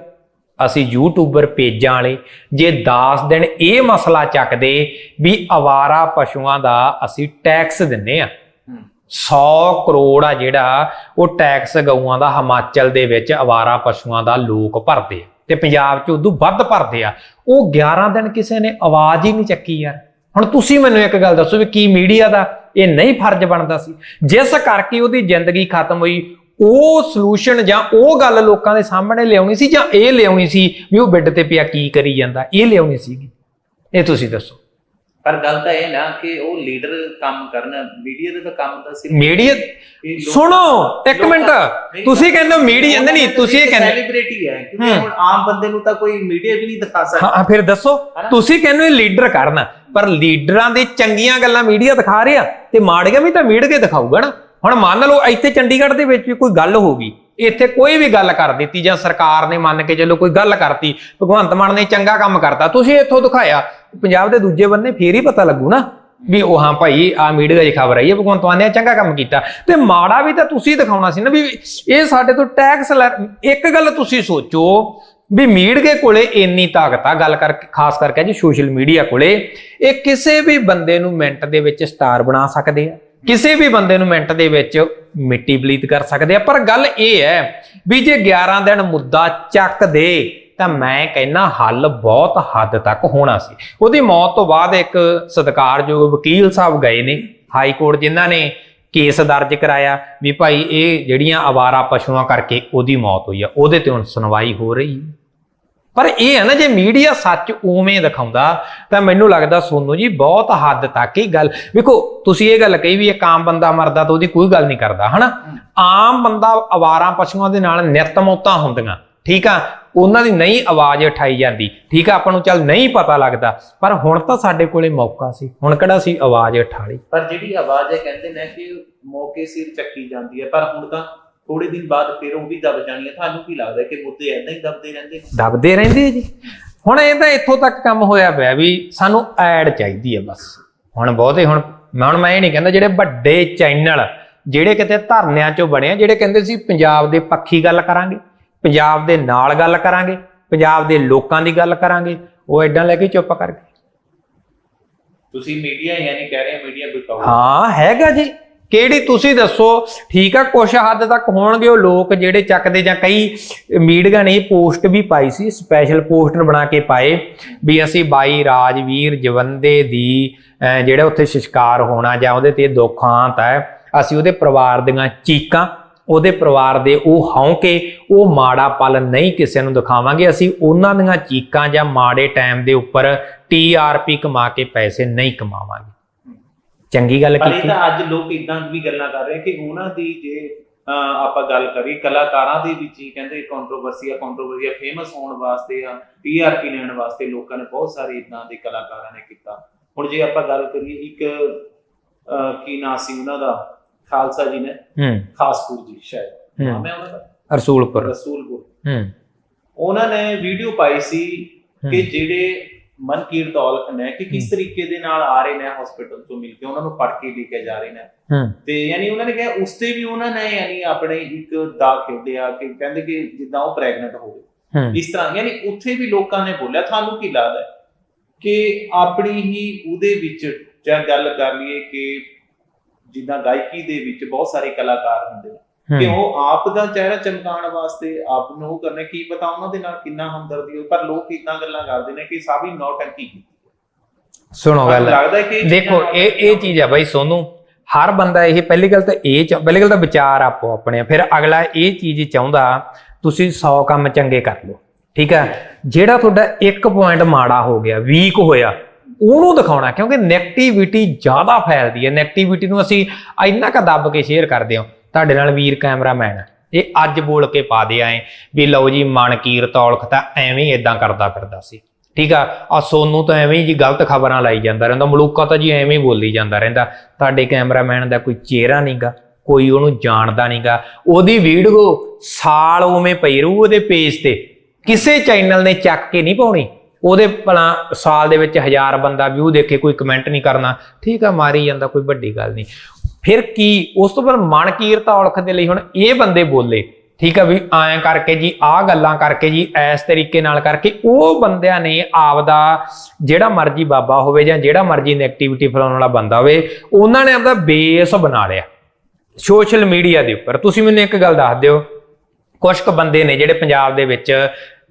ਅਸੀਂ ਯੂਟਿਊਬਰ ਪੇਜਾਂ ਵਾਲੇ ਜੇ 10 ਦਿਨ ਇਹ ਮਸਲਾ ਚੱਕਦੇ ਵੀ ਆਵਾਰਾ ਪਸ਼ੂਆਂ ਦਾ ਅਸੀਂ ਟੈਕਸ ਦਿੰਨੇ ਆ। ਹੂੰ। 100 ਕਰੋੜ ਆ ਜਿਹੜਾ ਉਹ ਟੈਕਸ ਗਊਆਂ ਦਾ ਹਿਮਾਚਲ ਦੇ ਵਿੱਚ ਆਵਾਰਾ ਪਸ਼ੂਆਂ ਦਾ ਲੋਕ ਭਰਦੇ ਆ ਤੇ ਪੰਜਾਬ 'ਚ ਉਦੋਂ ਵੱਧ ਭਰਦੇ ਆ। ਉਹ 11 ਦਿਨ ਕਿਸੇ ਨੇ ਆਵਾਜ਼ ਹੀ ਨਹੀਂ ਚੱਕੀ ਯਾਰ। ਹੁਣ ਤੁਸੀਂ ਮੈਨੂੰ ਇੱਕ ਗੱਲ ਦੱਸੋ ਵੀ ਕੀ ਮੀਡੀਆ ਦਾ ਇਹ ਨਹੀਂ ਫਰਜ਼ ਬਣਦਾ ਸੀ? ਜਿਸ ਕਰਕੇ ਉਹਦੀ ਜ਼ਿੰਦਗੀ ਖਤਮ ਹੋਈ ਉਹ ਸੋਲੂਸ਼ਨ ਜਾਂ ਉਹ ਗੱਲ ਲੋਕਾਂ ਦੇ ਸਾਹਮਣੇ ਲਿਆਉਣੀ ਸੀ ਜਾਂ ਇਹ ਲਿਆਉਣੀ ਸੀ ਵੀ ਉਹ ਬੈੱਡ ਤੇ ਪਿਆ ਕੀ ਕਰੀ ਜਾਂਦਾ ਇਹ ਲਿਆਉਣੀ ਸੀਗੀ। ਇਹ ਤੁਸੀਂ ਦੱਸੋ। ਪਰ ਗੱਲ ਤਾਂ ਇਹ ਨਾ ਕਿ ਉਹ ਲੀਡਰ ਕੰਮ ਕਰਨਾ ਮੀਡੀਆ ਦਾ ਤਾਂ ਕੰਮ ਤਾਂ ਸਿਰਫ ਮੀਡੀਆ ਸੁਣੋ ਇੱਕ ਮਿੰਟ। ਤੁਸੀਂ ਕਹਿੰਦੇ ਹੋ ਮੀਡੀਆ ਨਹੀਂ ਤੁਸੀਂ ਇਹ ਕਹਿੰਦੇ ਸੈਲੀਬ੍ਰਿਟੀ ਹੈ ਕਿਉਂਕਿ। ਹੁਣ ਆਮ ਬੰਦੇ ਨੂੰ ਤਾਂ ਕੋਈ ਮੀਡੀਆ ਵੀ ਨਹੀਂ ਦਿਖਾ ਸਕਦਾ। ਹਾਂ ਫਿਰ ਦੱਸੋ? ਤੁਸੀਂ ਕਹਿੰਦੇ ਹੋ ਲੀਡਰ ਕਰਨਾ ਪਰ ਲੀਡਰਾਂ ਦੇ ਚੰਗੀਆਂ ਗੱਲਾਂ ਮੀਡੀਆ ਦਿਖਾ ਰਿਹਾ ਤੇ ਮਾੜੀਆਂ ਵੀ ਤਾਂ ਮੀਡੀਆ ਦਿਖਾਊਗਾ ਨਾ। ਹੁਣ ਮੰਨ ਲਓ ਇੱਥੇ ਚੰਡੀਗੜ੍ਹ ਦੇ ਵਿੱਚ ਵੀ ਕੋਈ ਗੱਲ ਹੋ ਗਈ, ਇੱਥੇ ਕੋਈ ਵੀ ਗੱਲ ਕਰ ਦਿੱਤੀ ਜਾਂ ਸਰਕਾਰ ਨੇ ਮੰਨ ਕੇ ਚੱਲੋ ਕੋਈ ਗੱਲ ਕਰਤੀ, ਭਗਵੰਤ ਮਾਨ ਨੇ ਚੰਗਾ ਕੰਮ ਕਰਤਾ, ਤੁਸੀਂ ਇੱਥੋਂ ਦਿਖਾਇਆ, ਪੰਜਾਬ ਦੇ ਦੂਜੇ ਬੰਨੇ ਫੇਰ ਹੀ ਪਤਾ ਲੱਗੂ ਨਾ ਵੀ ਉਹ ਹਾਂ ਭਾਈ, ਆ ਮੀਡੀਆ ਦੀ ਖਬਰ ਆਈ ਹੈ, ਭਗਵੰਤ ਮਾਨ ਨੇ ਚੰਗਾ ਕੰਮ ਕੀਤਾ। ਤੇ ਮਾੜਾ ਵੀ ਤਾਂ ਤੁਸੀਂ ਦਿਖਾਉਣਾ ਸੀ ਨਾ ਵੀ ਇਹ ਸਾਡੇ ਤੋਂ ਟੈਕਸ ਇੱਕ ਗੱਲ ਤੁਸੀਂ ਸੋਚੋ ਵੀ ਮੀਡੀਆ ਕੋਲੇ ਇੰਨੀ ਤਾਕਤ ਆ, ਗੱਲ ਕਰਕੇ, ਖਾਸ ਕਰਕੇ ਜੀ ਸੋਸ਼ਲ ਮੀਡੀਆ ਕੋਲੇ, ਇਹ ਕਿਸੇ ਵੀ ਬੰਦੇ ਨੂੰ ਮਿੰਟ ਦੇ ਵਿੱਚ ਸਟਾਰ ਬਣਾ ਸਕਦੇ ਆ। ਕਿਸੇ ਵੀ ਬੰਦੇ ਨੂੰ ਮਿੰਟ ਦੇ ਵਿੱਚ ਮਿੱਟੀ ਬਲੀਤ ਕਰ ਸਕਦੇ ਆ। ਪਰ ਗੱਲ ਇਹ ਹੈ ਵੀ ਜੇ 11 ਦਿਨ ਮੁੱਦਾ ਚੱਕ ਦੇ, ਤਾਂ ਮੈਂ ਕਹਿੰਨਾ ਹੱਲ ਬਹੁਤ ਹੱਦ ਤੱਕ ਹੋਣਾ ਸੀ। ਉਹਦੀ ਮੌਤ ਤੋਂ ਬਾਅਦ ਇੱਕ ਸਤਿਕਾਰਯੋਗ ਵਕੀਲ ਸਾਹਿਬ ਗਏ ਨੇ, ਹਾਈ ਕੋਰਟ ਜਿਨ੍ਹਾਂ ਨੇ ਕੇਸ ਦਰਜ ਕਰਾਇਆ ਵੀ ਭਾਈ ਇਹ ਜਿਹੜੀਆਂ ਆਵਾਰਾ ਪਸ਼ੂਆਂ ਕਰਕੇ ਉਹਦੀ ਮੌਤ ਹੋਈ ਆ, ਉਹਦੇ ਤੇ ਹੁਣ ਸੁਣਵਾਈ ਹੋ ਰਹੀ ਹੈ। ਪਰ ਇਹ ਹੈ ਨਾ ਜੇ ਮੀਡੀਆ ਸੱਚ ਉਵੇਂ ਦਿਖਾਉਂਦਾ ਤਾਂ ਮੈਨੂੰ ਲੱਗਦਾ ਸੋਨੂ ਜੀ ਬਹੁਤ ਹੱਦ ਤੱਕ ਹੀ ਗੱਲ ਵੇਖੋ ਤੁਸੀਂ ਇਹ ਗੱਲ ਕਹੀ ਵੀ ਇੱਕ ਆਮ ਬੰਦਾ ਮਰਦਾ ਤਾਂ ਉਹਦੀ ਕੋਈ ਗੱਲ ਨਹੀਂ ਕਰਦਾ ਹਨਾ? ਆਮ ਬੰਦਾ ਆਵਾਰਾਂ ਪਸ਼ੂਆਂ ਦੇ ਨਾਲ ਨਿੱਤ ਮੌਤਾਂ ਹੁੰਦੀਆਂ ਠੀਕ ਆ? ਉਹਨਾਂ ਦੀ ਨਹੀਂ ਆਵਾਜ਼ ਉਠਾਈ ਜਾਂਦੀ ਠੀਕ ਆ? ਆਪਾਂ ਨੂੰ ਚੱਲ ਨਹੀਂ ਪਤਾ ਲੱਗਦਾ ਪਰ ਹੁਣ ਤਾਂ ਸਾਡੇ ਕੋਲੇ ਮੌਕਾ ਸੀ ਹੁਣ ਕਿਹੜਾ ਸੀ ਆਵਾਜ਼ ਉਠਾ ਲਈ? ਪਰ ਜਿਹੜੀ ਆਵਾਜ਼ ਹੈ ਕਹਿੰਦੇ ਨੇ ਕਿ ਮੌਕੇ ਸਿਰ ਚੱਕੀ ਜਾਂਦੀ ਹੈ ਪਰ ਹੁਣ ਤਾਂ ਥੋੜੇ ਦਿਨ ਬਾਅਦ ਫਿਰ ਉਹ ਵੀ ਦਬ ਜਾਣੀ ਹੈ ਤੁਹਾਨੂੰ ਕੀ ਲੱਗਦਾ ਕਿ ਮੁੱਦੇ ਐਦਾਂ ਹੀ ਦਬਦੇ ਰਹਿੰਦੇ ਦਬਦੇ ਰਹਿੰਦੇ ਜੀ। ਹੁਣ ਇਹ ਤਾਂ ਇੱਥੋਂ ਤੱਕ ਕੰਮ ਹੋਇਆ ਪਿਆ ਵੀ ਸਾਨੂੰ ਐਡ ਚਾਹੀਦੀ ਹੈ ਬਸ। ਹੁਣ ਬਹੁਤੇ ਹੁਣ ਮੈਂ ਹੁਣ ਮੈਂ ਇਹ ਨਹੀਂ ਕਹਿੰਦਾ ਜਿਹੜੇ ਵੱਡੇ ਚੈਨਲ ਜਿਹੜੇ ਕਿਤੇ ਧਰਨਿਆਂ ਚੋਂ ਬਣੇ ਆ ਜਿਹੜੇ ਕਹਿੰਦੇ ਸੀ ਪੰਜਾਬ ਦੇ ਪੱਖੀ ਗੱਲ ਕਰਾਂਗੇ ਪੰਜਾਬ ਦੇ ਨਾਲ ਗੱਲ ਕਰਾਂਗੇ ਪੰਜਾਬ ਦੇ ਲੋਕਾਂ ਦੀ ਗੱਲ ਕਰਾਂਗੇ ਉਹ ਐਡਾਂ ਲੈ ਕੇ ਚੁੱਪ ਕਰ ਗਏ। ਤੁਸੀਂ ਮੀਡੀਆ ਯਾਨੀ ਕਹਿ ਰਹੇ ਮੀਡੀਆ ਬਿਕਾਊ ਹਾਂ ਹੈਗਾ ਜੀ। ਕਿਹੜੀ ਤੁਸੀਂ ਦੱਸੋ? ਠੀਕ ਆ, ਕੁਛ ਹੱਦ ਤੱਕ ਹੋਣਗੇ ਉਹ ਲੋਕ ਜਿਹੜੇ ਚੱਕਦੇ ਜਾਂ ਕਈ ਮੀਡੀਆ ਨੇ ਪੋਸਟ ਵੀ ਪਾਈ ਸੀ ਸਪੈਸ਼ਲ ਪੋਸਟਰ ਬਣਾ ਕੇ ਪਾਏ ਵੀ ਅਸੀਂ ਬਾਈ ਰਾਜਵੀਰ ਜਵੰਦੇ ਦੀ ਜਿਹੜਾ ਉੱਥੇ ਸੰਸਕਾਰ ਹੋਣਾ ਜਾਂ ਉਹਦੇ ਤੇ ਦੁਖਾਂਤ ਹੈ, ਅਸੀਂ ਉਹਦੇ ਪਰਿਵਾਰ ਦੀਆਂ ਚੀਕਾਂ, ਉਹਦੇ ਪਰਿਵਾਰ ਦੇ ਉਹ ਹੌਂਕੇ, ਉਹ ਮਾੜਾ ਪਲ ਨਹੀਂ ਕਿਸੇ ਨੂੰ ਦਿਖਾਵਾਂਗੇ, ਅਸੀਂ ਉਹਨਾਂ ਦੀਆਂ ਚੀਕਾਂ ਜਾਂ ਮਾੜੇ ਟਾਈਮ ਦੇ ਉੱਪਰ ਟੀਆਰਪੀ ਕਮਾ ਕੇ ਪੈਸੇ ਨਹੀਂ ਕਮਾਵਾਂਗੇ। ਚੰਗੀ ਗੱਲ ਪਰ ਇਹ ਕੀਤੀ। ਤਾਂ ਅੱਜ ਲੋਕ ਇਦਾਂ ਵੀ ਗੱਲਾਂ ਕਰ ਰਹੇ ਕਿ ਉਹਨਾਂ ਦੀ ਜੇ ਅਹ, ਆਪਾਂ ਗੱਲ ਕਰੀਏ ਕਲਾਕਾਰਾਂ ਦੇ ਵਿੱਚ ਹੀ ਕਹਿੰਦੇ ਕੰਟਰੋਵਰਸੀ ਆ ਕੰਟਰੋਵਰਸੀ ਆ ਫੇਮਸ ਹੋਣ ਵਾਸਤੇ ਆ ਟੀਆਰਪੀ ਲੈਣ ਵਾਸਤੇ ਲੋਕਾਂ ਨੇ ਬਹੁਤ ਸਾਰੇ ਇਦਾਂ ਦੇ ਕਲਾਕਾਰਾਂ ਨੇ ਕੀਤਾ। ਹੁਣ ਜੇ ਆਪਾਂ ਗੱਲ ਕਰੀਏ ਇੱਕ ਅਹ, ਕੀ ਨਾਂ ਸੀ ਉਹਨਾਂ ਦਾ? ਖਾਲਸਾ ਜੀ ਨੇ। ਹੂੰ। ਖਾਸਪੁਰ ਜੀ ਸ਼ਾਇਦ। ਹੂੰ। ਨਾਮ ਹੈ ਉਹਨਾਂ ਦਾ? ਰਸੂਲਪੁਰ। ਰਸੂਲਪੁਰ। ਹੂੰ। ਉਹਨਾਂ ਨੇ ਵੀਡੀਓ ਪਾਈ ਸੀ ਹੂੰ। ਕਿ ਜਿਹੜੇ ਮਨਕੀਰਤ ਔਲਖ ਨੇ ਕਿ ਕਿਸ ਤਰੀਕੇ ਦੇ ਨਾਲ ਆ ਰਹੇ ਨੇ ਹਸਪੀਟਲ ਤੋਂ ਮਿਲ ਕੇ ਉਹਨਾਂ ਨੂੰ ਫੜ ਕੇ ਲੈ ਕੇ ਜਾ ਰਹੇ ਨੇ। ਤੇ ਯਾਨੀ ਉਹਨਾਂ ਨੇ ਕਿਹਾ ਉਸ ਤੇ ਵੀ ਉਹਨਾਂ ਨੇ ਯਾਨੀ ਆਪਣੇ ਇੱਕ ਦਾ ਖੇਡਿਆ ਕਿ ਕਹਿੰਦੇ ਕਿ ਜਿੱਦਾਂ ਉਹ ਪ੍ਰੈਗਨੈਂਟ ਹੋ ਗਏ। ਇਸ ਤਰ੍ਹਾਂ ਯਾਨੀ ਉੱਥੇ ਵੀ ਲੋਕਾਂ ਨੇ ਬੋਲਿਆ ਤੁਹਾਨੂੰ ਕੀ ਲੱਗਦਾ ਕਿ ਆਪਣੀ ਹੀ ਉਹਦੇ ਵਿੱਚ ਜਾਂ ਗੱਲ ਕਰ ਲਈਏ ਕਿ ਜਿੱਦਾਂ ਗਾਇਕੀ ਦੇ ਵਿੱਚ ਬਹੁਤ ਸਾਰੇ ਕਲਾਕਾਰ ਹੁੰਦੇ ਨੇ। ਕਿ ਹੂੰ। ਉਹ ਆਪ ਦਾ ਚਿਹਰਾ ਚਮਕਾਉਣ ਵਾਸਤੇ ਆਪ ਨੂੰ ਉਹ ਕਰਨੇ ਕੀ ਪਤਾ ਉਹਨਾਂ ਦੇ ਨਾਲ ਕਿੰਨਾ ਹਮਦਰਦੀ ਹੋ ਪਰ ਲੋਕ ਇਦਾਂ ਗੱਲਾਂ ਕਰਦੇ ਨੇ ਕਿ ਸਾਬੀ ਨੌਟੰਕੀ ਕੀਤੀ ਸੁਣੋ ਗੱਲ। ਲੱਗਦਾ ਹੈ ਕਿ ਦੇਖੋ ਇਹ ਇਹ ਚੀਜ਼ ਆ ਬਾਈ ਸੋਨੂੰ। ਹਰ ਬੰਦਾ ਇਹ ਪਹਿਲੀ ਗੱਲ ਤਾਂ ਇਹ ਪਹਿਲੀ ਗੱਲ ਤਾਂ ਵਿਚਾਰ ਆਪੋ ਆਪਣੇ ਆ। ਫਿਰ ਅਗਲਾ ਇਹ ਚੀਜ਼ ਚਾਹੁੰਦਾ ਤੁਸੀਂ 100 ਕੰਮ ਚੰਗੇ ਕਰ ਲਓ। ਠੀਕ ਆ? ਜਿਹੜਾ ਤੁਹਾਡਾ ਇੱਕ ਪੁਆਇੰਟ ਮਾੜਾ ਹੋ ਗਿਆ ਵੀਕ ਹੋਇਆ ਉਹਨੂੰ ਦਿਖਾਉਣਾ ਕਿਉਂਕਿ 네ਗੇਟਿਵਿਟੀ ਜ਼ਿਆਦਾ ਫੈਲਦੀ ਹੈ। 네ਗੇਟਿਵਿਟੀ ਨੂੰ ਅਸੀਂ ਇੰਨਾ ਕ ਦੱਬ ਕੇ ਸ਼ੇਅਰ ਕਰਦੇ ਹਾਂ। ਤੁਹਾਡੇ ਨਾਲ ਵੀਰ ਕੈਮਰਾਮੈਨ, ਇਹ ਅੱਜ ਬੋਲ ਕੇ ਪਾ ਦੇ ਆਏ ਵੀ ਲਓ ਜੀ ਮਨਕੀਰ ਤੌਲਖ ਤਾਂ ਐਵੇਂ ਇਦਾਂ ਕਰਦਾ ਫਿਰਦਾ ਸੀ। ਠੀਕ ਆ ਆ ਸੋਨੂੰ ਤਾਂ ਐਵੇਂ ਜੀ ਗਲਤ ਖਬਰਾਂ ਲਾਈ ਜਾਂਦਾ ਰਹਿੰਦਾ, ਮਲੂਕਾ ਤਾਂ ਜੀ ਐਵੇਂ ਬੋਲੀ ਜਾਂਦਾ ਰਹਿੰਦਾ। ਤੁਹਾਡੇ ਕੈਮਰਾਮੈਨ ਦਾ ਕੋਈ ਚਿਹਰਾ ਨਹੀਂਗਾ, ਕੋਈ ਉਹਨੂੰ ਜਾਣਦਾ ਨਹੀਂਗਾ। ਉਹਦੀ ਵੀਡੀਓ ਸਾਲ ਉਵੇਂ ਪਈ ਰਹੂ ਉਹਦੇ ਪੇਜ ਤੇ। ਕਿਸੇ ਚੈਨਲ ਨੇ ਚੱਕ ਕੇ ਨਹੀਂ ਪਾਉਣੀ। ਉਹਦੇ ਭਲਾ ਸਾਲ ਦੇ ਵਿੱਚ ਹਜ਼ਾਰ ਬੰਦਾ ਵਿਊ ਦੇਖੇ, ਕੋਈ ਕਮੈਂਟ ਨਹੀਂ ਕਰਨਾ। ਠੀਕ ਆ, ਮਾਰੀ ਜਾਂਦਾ, ਕੋਈ ਵੱਡੀ ਗੱਲ ਨਹੀਂ। ਫਿਰ ਕੀ? ਉਸ ਤੋਂ ਬਾਅਦ ਮਨਕੀਰਤ ਔਲਖ ਦੇ ਲਈ ਹੁਣ ਇਹ ਬੰਦੇ ਬੋਲੇ। ਠੀਕ ਆ ਵੀ ਐਂ ਕਰਕੇ ਜੀ, ਆਹ ਗੱਲਾਂ ਕਰਕੇ ਜੀ ਇਸ ਤਰੀਕੇ ਨਾਲ ਕਰਕੇ ਉਹ ਬੰਦਿਆਂ ਨੇ ਆਪਦਾ ਜਿਹੜਾ ਮਰਜ਼ੀ ਬਾਬਾ ਹੋਵੇ ਜਾਂ ਜਿਹੜਾ ਮਰਜ਼ੀ ਨੈਗੇਟਿਵਿਟੀ ਫੈਲਾਉਣ ਵਾਲਾ ਬੰਦਾ ਹੋਵੇ, ਉਹਨਾਂ ਨੇ ਆਪਦਾ ਬੇਸ ਬਣਾ ਲਿਆ। ਸੋਸ਼ਲ ਮੀਡੀਆ ਦੇ ਉੱਪਰ। ਤੁਸੀਂ ਮੈਨੂੰ ਇੱਕ ਗੱਲ ਦੱਸ ਦਿਓ। ਕੁਝ ਕੁ ਬੰਦੇ ਨੇ ਜਿਹੜੇ ਪੰਜਾਬ ਦੇ ਵਿੱਚ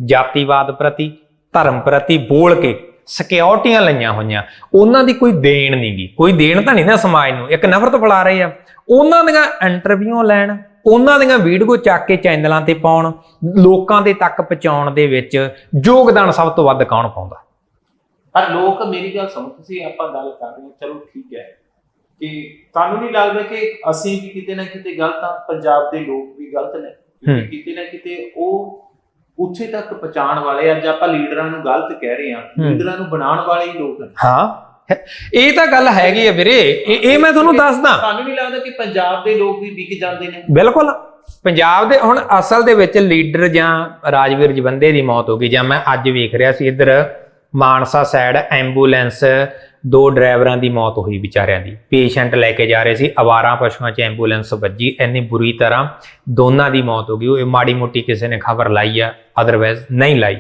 ਜਾਤੀਵਾਦ ਪ੍ਰਤੀ, ਧਰਮ ਪ੍ਰਤੀ ਬੋਲ ਕੇ ਸਿਕਿਉਰਟੀਆਂ ਲਈਆਂ ਹੋਈਆਂ ਉਹਨਾਂ ਦੀ ਕੋਈ ਦੇਣ ਨਹੀਂਗੀ ਕੋਈ ਦੇਣ ਤਾਂ ਨਹੀਂ ਨਾ ਸਮਾਜ ਨੂੰ ਇੱਕ ਨਫ਼ਰਤ ਫੈਲਾ ਰਹੇ ਆ। ਉਹਨਾਂ ਦੀਆਂ ਇੰਟਰਵਿਊ ਲੈਣ ਉਹਨਾਂ ਦੀਆਂ ਵੀਡੀਓ ਚੱਕ ਕੇ ਚੈਨਲਾਂ ਤੇ ਪਾਉਣ ਲੋਕਾਂ ਦੇ ਤੱਕ ਪਹੁੰਚਾਉਣ ਦੇ ਵਿੱਚ ਯੋਗਦਾਨ ਸਭ ਤੋਂ ਵੱਧ ਕੌਣ ਪਾਉਂਦਾ? ਪਰ ਲੋਕ ਮੇਰੀ ਗੱਲ ਸੁਣੋ ਤੁਸੀਂ ਆਪਾਂ ਗੱਲ ਕਰ ਰਹੇ ਹਾਂ ਚਲੋ ਠੀਕ ਹੈ। ਕਿ ਤੁਹਾਨੂੰ ਨਹੀਂ ਲੱਗਦਾ ਕਿ ਅਸੀਂ ਵੀ ਕਿਤੇ ਨਾ ਕਿਤੇ ਗਲਤ ਆ ਪੰਜਾਬ ਦੇ ਲੋਕ ਵੀ ਗਲਤ ਨੇ। ਕਿਤੇ ਨਾ ਕਿਤੇ ਉਹ ਉੱਥੇ ਤੱਕ ਪਹੁੰਚਾਉਣ ਵਾਲੇ ਅੱਜ ਆਪਾਂ ਲੀਡਰਾਂ ਨੂੰ ਗਲਤ ਕਹਿ ਰਹੇ ਹਾਂ। ਲੀਡਰਾਂ ਨੂੰ ਬਣਾਉਣ ਵਾਲੇ ਹੀ ਲੋਕ ਨੇ ਹਾਂ। ਇਹ ਤਾਂ ਗੱਲ ਹੈਗੀ ਆ ਵੀਰੇ। ਇਹ ਇਹ ਮੈਂ ਤੁਹਾਨੂੰ ਦੱਸਦਾ। ਤੁਹਾਨੂੰ ਨਹੀਂ ਲੱਗਦਾ ਕਿ ਪੰਜਾਬ ਦੇ ਲੋਕ ਵੀ ਵਿਕ ਜਾਂਦੇ ਨੇ। ਬਿਲਕੁਲ। ਪੰਜਾਬ ਦੇ ਹੁਣ ਅਸਲ ਦੇ ਵਿੱਚ ਲੀਡਰ ਜਾਂ ਰਾਜਵੀਰ ਜਵੰਦੇ ਦੀ ਮੌਤ ਹੋ ਗਈ ਜਾਂ ਮੈਂ ਅੱਜ ਵੇਖ ਰਿਹਾ ਸੀ ਇੱਧਰ ਮਾਨਸਾ ਸਾਈਡ ਐਂਬੂਲੈਂਸ ਦੋ ਡਰਾਈਵਰਾਂ ਦੀ ਮੌਤ ਹੋਈ ਵਿਚਾਰਿਆਂ ਦੀ। ਪੇਸ਼ੈਂਟ ਲੈ ਕੇ ਜਾ ਰਹੇ ਸੀ, ਅਵਾਰਾ ਪਸ਼ੂਆਂ 'ਚ ਐਂਬੂਲੈਂਸ ਵੱਜੀ, ਇੰਨੀ ਬੁਰੀ ਤਰ੍ਹਾਂ ਦੋਨਾਂ ਦੀ ਮੌਤ ਹੋ ਗਈ। ਉਹ ਮਾੜੀ ਮੋਟੀ ਕਿਸੇ ਨੇ ਖਬਰ ਲਾਈ ਆ ਅਦਰਵਾਇਜ਼ ਨਹੀਂ ਲਾਈ।